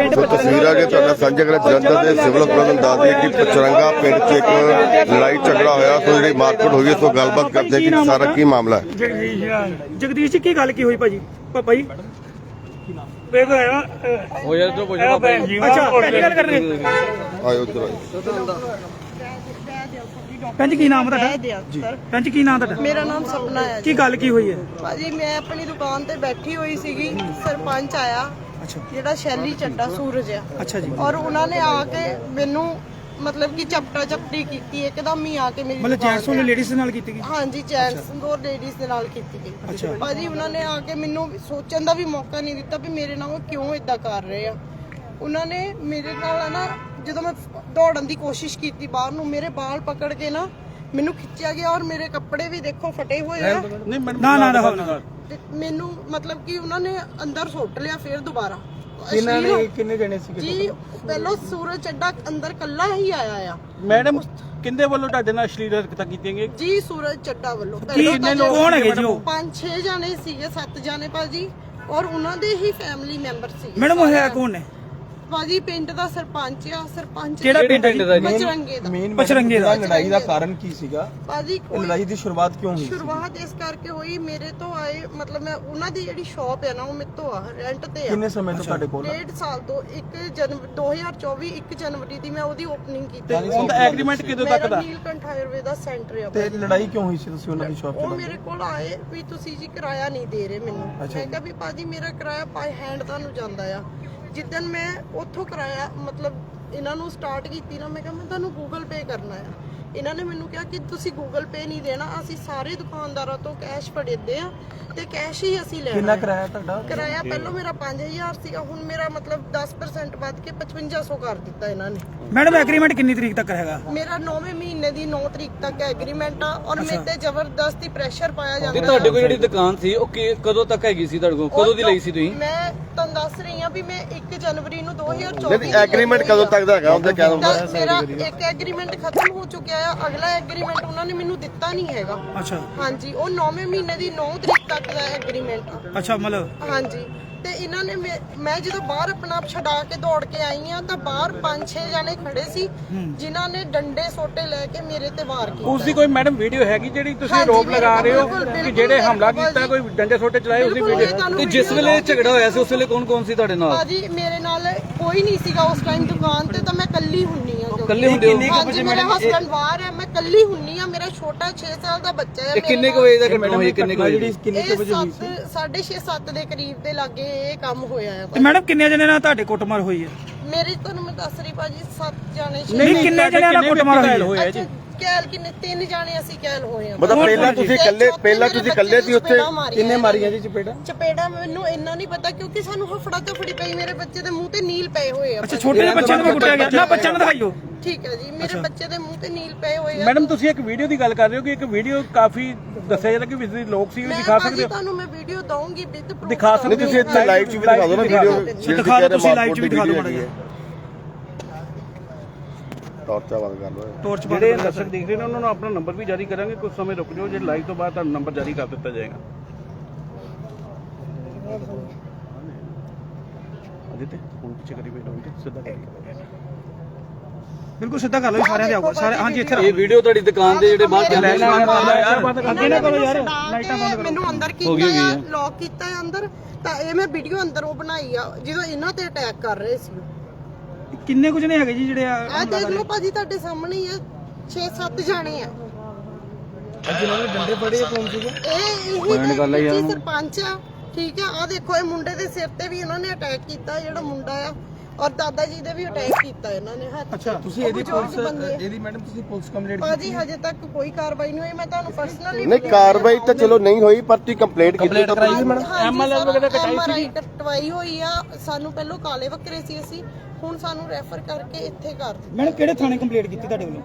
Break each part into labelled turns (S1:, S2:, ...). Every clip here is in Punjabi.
S1: ਪਿੰਡ
S2: ਸੋ ਤਸਵੀਰਾਂ ਜੇ ਤੁਹਾਡਾ ਸਾਂਝਾ ਕਰਿਆ ਜਲੰਧਰ ਦੇ ਸਿਵਲ ਹਸਪਤਾਲ ਨੂੰ ਦੱਸ ਦਈਏ ਕਿ ਪਚਰੰਗਾ ਪਿੰਡ 'ਚ ਇੱਕ ਲੜਾਈ ਝਗੜਾ ਹੋਇਆ ਸੋ ਜਿਹੜੀ ਮਾਰਕੀਟ ਹੋਈ ਹੈ ਸੋ ਗੱਲਬਾਤ ਕਰਦੇ ਹਾਂ ਕਿ ਸਾਰਾ ਕੀ ਮਾਮਲਾ ਹੈ?
S1: ਜਗਦੀਸ਼ ਜੀ ਕੀ ਗੱਲ ਕੀ ਹੋਈ ਭਾਜੀ? ਪਾਪਾ ਜੀ ਵੇਖ ਆਇਆ
S3: ਹੋ ਜਾ ਤੋ ਪੁੱਛੋ
S1: ਭੈਣ ਜੀ ਅੱਛਾ ਪਹਿਲੀ ਗੱਲ ਕਰਨਗੇ
S2: ਆਇਓ ਉੱਧਰ ਆਇਓ।
S1: ਭੈਣ ਜੀ ਕੀ ਨਾਮ ਹੈ ਤੁਹਾਡਾ?
S4: ਜੀ
S1: ਭੈਣ ਜੀ ਕੀ ਨਾਮ ਤੁਹਾਡਾ?
S4: ਮੇਰਾ ਨਾਮ ਸਪਨਾ ਹੈ
S1: ਕੀ ਗੱਲ ਕੀ ਹੋਈ ਹੈ?
S4: ਭਾਜੀ ਮੈਂ ਆਪਣੀ ਦੁਕਾਨ ਤੇ ਬੈਠੀ ਹੋਈ ਸੀਗੀ ਸਰਪੰਚ ਆਇਆ।
S1: ਅੱਛਾ।
S4: ਜਿਹੜਾ ਸ਼ੈਲੀ ਚੱਡਾ ਸੂਰਜ ਆ।
S1: ਅੱਛਾ ਜੀ।
S4: ਔਰ ਉਹਨਾਂ ਨੇ ਆ ਕੇ ਮੈਨੂੰ ਮਤਲਬ ਕਿ ਚਪਟਾ ਚਪਟੀ ਕੀਤੀ ਇੱਕਦਮ ਹੀ ਆ ਕੇ ਮੇਰੀ
S1: ਮਤਲਬ ਜੈਂਟਸ ਨੂੰ ਲੇਡੀਜ਼ ਨਾਲ ਕੀਤੀ ਗਈ?
S4: ਹਾਂਜੀ ਜੈਂਟਸ ਦੋ ਲੇਡੀਜ਼ ਦੇ ਨਾਲ ਕੀਤੀ ਗਈ।
S1: ਅੱਛਾ।
S4: ਭਾਜੀ ਉਹਨਾਂ ਨੇ ਆ ਕੇ ਮੈਨੂੰ ਸੋਚਣ ਦਾ ਵੀ ਮੌਕਾ ਨਹੀਂ ਦਿੱਤਾ ਵੀ ਮੇਰੇ ਨਾਲ ਉਹ ਕਿਉਂ ਇਦਾਂ ਕਰ ਰਹੇ ਆ। ਉਹਨਾਂ ਨੇ ਮੇਰੇ ਨਾਲ ਨਾ ਜਦੋਂ ਮੈਂ ਦੌੜਨ ਦੀ ਕੋਸ਼ਿਸ਼ ਕੀਤੀ ਬਾਹਰ ਨੂੰ ਮੇਰੇ ਬਾਲ ਪਕੜ ਕੇ ਨਾ ਮੈਨੂੰ ਖਿੱਚਿਆ ਗਿਆ ਔਰ ਮੇਰੇ ਕੱਪੜੇ ਵੀ ਦੇਖੋ ਫਟੇ ਹੋਏ ਆ।
S1: ਨਾ ਨਾ ਨਾ
S4: ਤੇ ਮੈਨੂੰ ਮਤਲਬ ਕਿ ਉਹਨਾਂ ਨੇ ਅੰਦਰ ਸੁੱਟ ਲਿਆ ਫਿਰ ਦੁਬਾਰਾ।
S3: ਕਿੰਨਾ ਨੇ ਕਿੰਨੇ ਜਣੇ ਸੀਗੇ
S4: ਜੀ ਪਹਿਲਾਂ ਸੂਰਜ ਚੱਡਾ ਅੰਦਰ ਕੱਲਾ ਹੀ ਆਇਆ ਆ।
S3: ਮੈਡਮ ਕਿੰਦੇ ਵੱਲੋਂ ਤੁਹਾਡੇ ਨਾਲ ਅਸ਼ਲੀਲ ਹਰਕਤਾਂ ਕੀਤੀਆਂ ਗਈਆਂ?
S4: ਜੀ ਸੂਰਜ ਚੱਡਾ ਵੱਲੋਂ।
S1: ਕਿੰਨੇ ਲੋਕ ਕੌਣ ਹੈਗੇ ਜੀ ਉਹ?
S4: ਪੰਜ ਛੇ ਜਾਣੇ ਸੀਗੇ ਸੱਤ ਜਾਣੇ ਭਾਜੀ। ਔਰ ਉਹਨਾਂ ਦੇ ਹੀ ਫੈਮਿਲੀ ਮੈਂਬਰ ਸੀਗੇ
S1: ਮੈਡਮ ਉਹ ਹੈ ਕੌਣ ਨੇ?
S4: ਭਾਜੀ ਪਿੰਡ ਦਾ ਸਰਪੰਚ ਆ ਸਰਪੰਚ
S1: ਕਿਹੜਾ ਪਿੰਡ ਹੈ ਜੀ?
S4: ਬਚਰੰਗੇ ਦਾ।
S5: ਮੇਨ
S1: ਪਚਰੰਗੇ ਦਾ।
S5: ਲੜਾਈ ਦਾ ਕਾਰਨ ਕੀ ਸੀਗਾ?
S4: ਭਾਜੀ
S5: ਇਹ
S4: ਕੋਈ
S5: ਲੜਾਈ ਦੀ ਸ਼ੁਰੂਆਤ ਕਿਉਂ ਹੋਈ ਸੀ?
S4: ਸ਼ੁਰੂਆਤ ਇਸ ਕਰਕੇ ਹੋਈ ਮੇਰੇ ਤੋਂ ਆਏ ਮਤਲਬ ਮੈਂ ਉਹਨਾਂ ਦੀ ਜਿਹੜੀ ਸ਼ਾਪ ਹੈ ਨਾ ਉਹ ਮੇਰੇ ਤੋਂ ਆ ਰੈਂਟ ਤੇ ਆ।
S5: ਕਿੰਨੇ ਸਮੇਂ ਤੋਂ ਤੁਹਾਡੇ ਕੋਲ
S4: ਡੇਢ ਸਾਲ ਤੋਂ 1 ਜਨਵਰੀ 2024 1 ਜਨਵਰੀ ਦੀ ਮੈਂ ਉਹਦੀ ਓਪਨਿੰਗ ਕੀਤੀ
S3: ਉਹਦਾ ਐਗਰੀਮੈਂਟ ਕਿਦੋਂ ਤੱਕ ਦਾ?
S4: ਮੇਰਾ ਨੀਲਕੰਠ ਆਯੁਰਵੇਦਾ ਸੈਂਟਰ ਆ
S5: ਤੇ ਲੜਾਈ ਕਿਉਂ ਹੋਈ ਸੀ ਤੁਸੀਂ ਉਹਨਾਂ ਦੀ ਸ਼ਾਪ
S4: ਉਹ
S5: ਤੇ?
S4: ਮੇਰੇ ਕੋਲ ਆਏ ਵੀ ਤੁਸੀਂ ਜੀ ਕਿਰਾਇਆ ਨਹੀਂ ਦੇ ਰਹੇ ਮੈਨੂੰ। ਮੈਂ ਕਿਹਾ ਵੀ ਭਾਜੀ ਮੇਰਾ ਕਿਰਾਇਆ ਬਾਈ ਹੈਂਡ ਤੁਹਾਨੂੰ ਜਾਂਦਾ ਆ। ਜਿੱਦਨ ਮੈਂ ਉੱਥੋਂ ਕਿਰਾਇਆ ਮਤਲਬ ਇਹਨਾਂ ਨੂੰ ਸਟਾਰਟ ਕੀਤੀ ਨਾ ਮੈਂ ਕਿਹਾ ਮੈਂ ਤੁਹਾਨੂੰ ਗੂਗਲ ਪੇ ਕਰਨਾ ਆ। ਇਹਨਾਂ ਨੇ ਮੈਨੂੰ ਕਿਹਾ ਕਿ ਤੁਸੀਂ ਗੂਗਲ ਪੇ ਨਹੀਂ ਦੇਣਾ ਅਸੀਂ ਸਾਰੇ ਦੁਕਾਨਦਾਰਾਂ ਤੋਂ ਕੈਸ਼ ਫੜੇਦੇ ਆ ਤੇ ਕੈਸ਼ ਹੀ ਅਸੀਂ ਲੈਣਾ
S5: ਕਿੰਨਾ। ਕਿਰਾਇਆ ਤੁਹਾਡਾ?
S4: ਕਿਰਾਇਆ ਪਹਿਲਾਂ ਮੇਰਾ 5000 ਸੀਗਾ ਹੁਣ ਮੇਰਾ ਮਤਲਬ 10% ਵੱਧ ਕੇ 5500 ਕਰ ਦਿੱਤਾ ਇਹਨਾਂ ਨੇ।
S1: ਮੈਡਮ ਐਗਰੀਮੈਂਟ ਕਿੰਨੀ ਤਰੀਕ ਤੱਕ ਹੈਗਾ?
S4: ਮੇਰਾ 9ਵੇਂ ਮਹੀਨੇ ਦੀ 9 ਤਰੀਕ ਤੱਕ ਐਗਰੀਮੈਂਟ ਆ ਔਰ ਮੇਰੇ ਤੇ ਜ਼ਬਰਦਸਤੀ ਪ੍ਰੈਸ਼ਰ ਪਾਇਆ
S3: ਤੇ
S4: ਜਾਂਦਾ
S3: ਤੁਹਾਡੇ ਕੋਲ ਜਿਹੜੀ ਦੁਕਾਨ ਸੀ ਉਹ ਕਿ- ਕਦੋਂ ਤੱਕ ਹੈਗੀ ਸੀ ਤੁਹਾਡੇ ਕੋਲ? ਕਦੋਂ ਦੀ ਲਈ ਸੀ ਤੁਸੀਂ?
S4: ਮੈਂ ਤੁਹਾਨੂੰ ਦੱਸ ਰਹੀ ਹਾਂ ਵੀ ਮੈਂ 1 ਜਨਵਰੀ ਨੂੰ 2024
S2: ਨਹੀਂ ਐਗਰੀਮੈਂਟ ਕਦੋਂ ਤੱਕ ਦਾ ਹੈਗਾ? ਉਹਦਾ ਕਹਿ
S4: ਤਾਂ ਮੇਰਾ ਇੱਕ ਐਗਰੀਮੈਂਟ ਖਤਮ ਹੋ ਚੁੱਕਿਆ ਆ। ਅਗਲਾ ਐਗਰੀਮੈਂਟ ਉਹਨਾਂ ਨੇ ਮੈਨੂੰ ਦਿੱਤਾ ਨਹੀਂ ਹੈਗਾ।
S1: ਅੱਛਾ।
S4: ਹਾਂਜੀ ਉਹ 9ਵੇਂ ਮਹੀਨੇ ਦੀ 9 ਤਰੀਕ ਤੱਕ ਦਾ ਐਗਰੀਮੈਂਟ ਆ।
S1: ਅੱਛਾ ਮਤਲਬ
S4: ਹਾਂਜੀ। ਤੇ ਇਹਨਾਂ ਨੇ ਮੇ- ਮੈਂ ਜਦੋਂ ਬਾਹਰ ਆਪਣਾ ਆਪ ਛਡਾ ਕੇ ਦੌੜ ਕੇ ਆਈ ਆ ਤਾਂ ਬਾਹਰ 5-6 ਜਣੇ ਖੜੇ ਸੀ ਜਿਨ੍ਹਾਂ ਨੇ ਡੰਡੇ ਸੋਟੇ ਲੈ ਕੇ ਮੇਰੇ ਤੇ ਵਾਰ ਕੀਤਾ।
S3: ਉਸ ਦੀ ਕੋਈ ਮੈਡਮ ਵੀਡੀਓ ਹੈਗੀ ਜਿਹੜੀ ਤੁਸੀਂ
S4: ਹਾਂਜੀ,
S3: ਆਰੋਪ
S4: ਮੇਰੇ
S3: ਲਗਾ
S4: ਕੋਲ
S3: ਰਹੇ ਹੋ
S4: ਬਿਲਕੁਲ,
S3: ਕਿ
S4: ਬਿਲਕੁਲ
S3: ਜਿਹੜੇ ਹਮਲਾ ਕੀਤਾ। ਕੋਈ ਡੰਡੇ ਛੋਟੇ ਚਲਾਏ ਉਸ ਦੀ
S4: ਬਿਲਕੁਲ,
S3: ਵੀਡੀਓ
S4: ਇਹ ਤੁਹਾਨੂੰ
S3: ਤੇ ਜਿਸ
S4: video
S3: ਵੇਲੇ। ਝਗੜਾ ਹੋਇਆ ਸੀ ਉਸ ਵੇਲੇ ਕੌਣ ਕੌਣ ਸੀ ਤੁਹਾਡੇ ਨਾਲ?
S4: ਭਾਜੀ ਮੇਰੇ ਨਾਲ ਕੋਈ ਨਹੀਂ ਸੀਗਾ ਉਸ ਟਾਈਮ ਦੁਕਾਨ ਤੇ ਤਾਂ ਮੈਂ ਕੱਲੀ ਹੁੰਨੀ ਆ ਜੋ।
S3: ਇਕੱਲੇ ਹੁੰਦੇ ਹੋ?
S4: ਹਾਂਜੀ ਮੇਰਾ ਹਸਬੰਡ ਬਾਹਰ ਹੈ ਮੈਂ ਕੱਲੀ ਹੁੰਨੀ ਆ ਮੇਰਾ ਛੋਟਾ 6 ਸਾਲ ਦਾ ਬੱਚਾ ਹੈ
S3: ਇਹ ਕਿੰਨੇ ਕੁ ਵਜੇ ਦਾ ਘਟਨਾ ਹੋਈ ਕਿੰਨੇ ਕੁ ਵਜੇ?
S5: ਜਿਹੜੀ ਕਿੰਨੇ ਕੁ ਵਜੇ ਹੋਈ ਸੀ?
S4: 6:30 7 ਦੇ ਕਰੀਬ ਦੇ ਲਾਗੇ ਇਹ ਕੰਮ ਹੋਇਆ ਹੈ
S1: ਤੇ ਮੈਡਮ ਕਿੰਨੇ ਜਣੇ ਨਾਲ ਤੁਹਾਡੇ ਕੁੱਟਮਾਰ ਹੋਈ ਹੈ
S4: ਮੇਰੀ ਤੁਹਾਨੂੰ ਮੈਂ ਦੱਸ ਰਹੀ ਭਾਜੀ 7 ਜਾਣੇ ਛੇ-
S1: ਨਹੀਂ, ਕਿੰਨੇ ਜਣਿਆਂ ਨਾਲ ਕੁੱਟਮਾਰ ਹੋਈ ਹੈ?
S3: ਹੋਇਆ ਜੀ
S4: ਅੱਛਾ, ਕੈਲ ਕਿੰਨੇ ਤਿੰਨ ਜਾਣੇ ਅਸੀਂ ਕੈਲ ਹੋਏ ਆ।
S2: ਮਤਲਬ ਪਹਿਲਾਂ ਤੁਸੀਂ ਇਕੱਲੇ ਪਹਿਲਾਂ
S4: ਮੇਰੇ
S2: ਤੁਸੀਂ
S4: ਬੱਚੇ
S2: ਇਕੱਲੇ ਸੀ ਉੱਥੇ
S5: ਕਿੰਨੇ ਮਾਰੀਆਂ। ਜੀ ਚਪੇੜਾ?
S4: ਚਪੇੜਾ ਮੈਨੂੰ ਇੰਨਾ ਨਹੀਂ ਪਤਾ ਕਿਉਂਕਿ ਸਾਨੂੰ ਹਫੜਾ ਤਫੜੀ ਪਈ ਮੇਰੇ ਬੱਚੇ ਦੇ ਮੂੰਹ ਤੇ ਨੀਲ ਪਏ ਹੋਏ ਆ।
S1: ਅੱਛਾ ਛੋਟੇ ਜਿਹੇ ਬੱਚਿਆਂ ਨੂੰ ਵੀ ਕੁੱਟਿਆ ਗਿਆ। ਨਾ ਬੱਚਿਆਂ ਨੂੰ ਦਿਖਾਈਓ।
S4: ਠੀਕ ਹੈ ਜੀ ਮੇਰੇ ਬੱਚੇ ਦੇ ਮੂੰਹ ਤੇ ਨੀਲ ਪਏ ਹੋਏ ਆ।
S3: ਮੈਡਮ ਤੁਸੀਂ ਇੱਕ ਵੀਡੀਓ ਦੀ ਗੱਲ ਕਰ ਰਹੇ ਹੋ ਕਿ ਇੱਕ ਵੀਡੀਓ ਕਾਫੀ ਦੱਸਿਆ ਜਾਂਦਾ ਕਿ ਦੇ ਲੋਕ ਸੀ ਉਹ
S4: ਮੈਂ
S3: ਦਿਖਾ ਸਕਦੇ ਹੋ।
S4: ਤੁਹਾਨੂੰ ਮੈਂ ਵੀਡੀਓ ਦਊਂਗੀ ਵਿਦ ਪ੍ਰੂਫ
S3: ਦਿਖਾ ਸਕਦੇ
S2: ਨਹੀਂ ਤੁਸੀਂ ਇੱਥੇ ਲਾਈਵ 'ਚ ਵੀ ਦਿਖਾ ਦਿਓ ਨਾ ਵੀਡੀਓ
S1: ਦਿਖਾ ਦਿਓ। ਤੁਸੀਂ live 'ਚ ਵੀ ਦਿਖਾ ਦਿਓ ਮਾੜਾ ਜਿਹਾ।
S2: ਟਾਰਚਾ ਬੰਦ ਕਰ ਲਓ
S1: ਟੋਰਚ ਬੰਦ
S3: ਜਿਹੜੇ। ਦਰਸ਼ਕ ਦੇਖ ਰਹੇ ਨੇ ਉਹਨਾਂ ਨੂੰ ਆਪਣਾ ਨੰਬਰ ਵੀ ਜਾਰੀ ਕਰਾਂਗੇ ਕੁਝ ਸਮੇਂ ਰੁਕ ਜਾਓ ਜੇ ਲਾਈਵ ਤੋਂ ਬਾਅਦ ਤੁਹਾਨੂੰ ਨੰਬਰ ਜਾਰੀ ਕਰ ਦਿੱਤਾ ਜਾਏਗਾ। ਅਜਿੱਤੇ ਹੁਣ ਪਿੱਛੇ ਕਰੀ ਬੈਠੋ ਜੀ ਸਿੱਧਾ ਕਰੀ
S1: ਬਿਲਕੁਲ ਸਿੱਧਾ ਕਰ ਲਓ ਸਾਰਿਆਂ ਦੇ ਆਊਗਾ। ਸਾਰੇ ਹਾਂਜੀ ਇੱਥੇ
S3: ਇਹ ਵੀਡੀਓ ਤੁਹਾਡੀ ਦੁਕਾਨ ਦੇ ਜਿਹੜੇ ਬਾਹਰ ਚੱਲ ਰਹੇ ਨੇ।
S1: ਅੱਗੇ ਨਾ ਕਰੋ ਯਾਰ। ਲਾਈਟਾਂ ਬੰਦ ਕਰੋ।
S4: ਮੈਨੂੰ ਅੰਦਰ
S3: ਹੋ ਗਈ, ਹੋ
S4: ਕੀਤਾ ਆ ਲੌਕ ਕੀਤਾ ਹੈ ਅੰਦਰ। ਤਾਂ ਇਹ ਮੈਂ ਵੀਡੀਓ ਅੰਦਰੋਂ ਬਣਾਈ ਆ ਜਦੋਂ ਇਹਨਾਂ ਤੇ ਅਟੈਕ ਕਰ ਰਹੇ ਸੀ।
S1: ਕਿੰਨੇ ਕੁ ਜਣੇ ਹੈਗੇ ਜੀ ਜਿਹੜੇ ਆ
S4: ਆ ਦੇਖ ਲਓ ਭਾਜੀ ਤੁਹਾਡੇ ਸਾਹਮਣੇ ਹੀ ਆ। 6-7 ਜਾਣੇ ਆ।
S5: ਜਿਨ੍ਹਾਂ ਨੇ ਡੰਡੇ ਫੜੇ ਕੌਣ ਸੀਗੇ?
S4: ਇਹ ਇਹੀ ਗੱਲ ਹੈ ਸਰਪੰਚ ਆ ਠੀਕ ਆ? ਆ ਦੇਖੋ ਇਹ ਮੁੰਡੇ ਦੇ ਸਿਰ ਤੇ ਵੀ ਇਹਨਾਂ ਨੇ ਅਟੈਕ ਕੀਤਾ ਜਿਹੜਾ ਮੁੰਡਾ ਆ। ਔਰ ਦਾਦਾ ਜੀ ਦੇ ਵੀ ਅਟੈਕ ਕੀਤਾ ਇਹਨਾਂ ਨੇ ਹੱਥ ਅੱਛਾ।
S5: ਤੁਸੀਂ ਇਹਦੀ ਪੁਲਿਸ। ਇਹਦੀ ਮੈਡਮ ਤੁਸੀਂ ਪੁਲਿਸ ਕੰਪਲੇਂਟ
S4: ਭਾਜੀ ਹਜੇ ਤੱਕ ਕੋਈ ਕਾਰਵਾਈ ਨਹੀਂ ਹੋਈ ਮੈਂ ਤੁਹਾਨੂੰ ਪਰਸਨਲੀ
S2: ਨਹੀਂ ਕਾਰਵਾਈ ਤਾਂ ਚਲੋ ਨਹੀਂ। ਹੋਈ ਪਰ ਤੁਸੀਂ ਕੰਪਲੇਂਟ ਕੀਤੀ ਤਾਂ
S5: ਕਰਾਈ ਸੀ ਮੈਡਮ?
S4: ਐਮਐਲਆਰ ਵਗੈਰਾ ਕਟਾਈ ਸੀ ਕਟਵਾਈ ਹੋਈ ਆ ਸਾਨੂੰ ਪਹਿਲਾਂ ਕਾਲੇ ਬੱਕਰੇ ਸੀ ਅਸੀਂ ਹੁਣ ਸਾਨੂੰ ਰੈਫਰ ਕਰਕੇ ਇੱਥੇ ਕਰ ਦਿੱਤਾ।
S1: ਮੈਡਮ ਕਿਹੜੇ ਥਾਣੇ ਕੰਪਲੀਟ ਕੀਤੀ ਤੁਹਾਡੇ ਵੱਲੋਂ?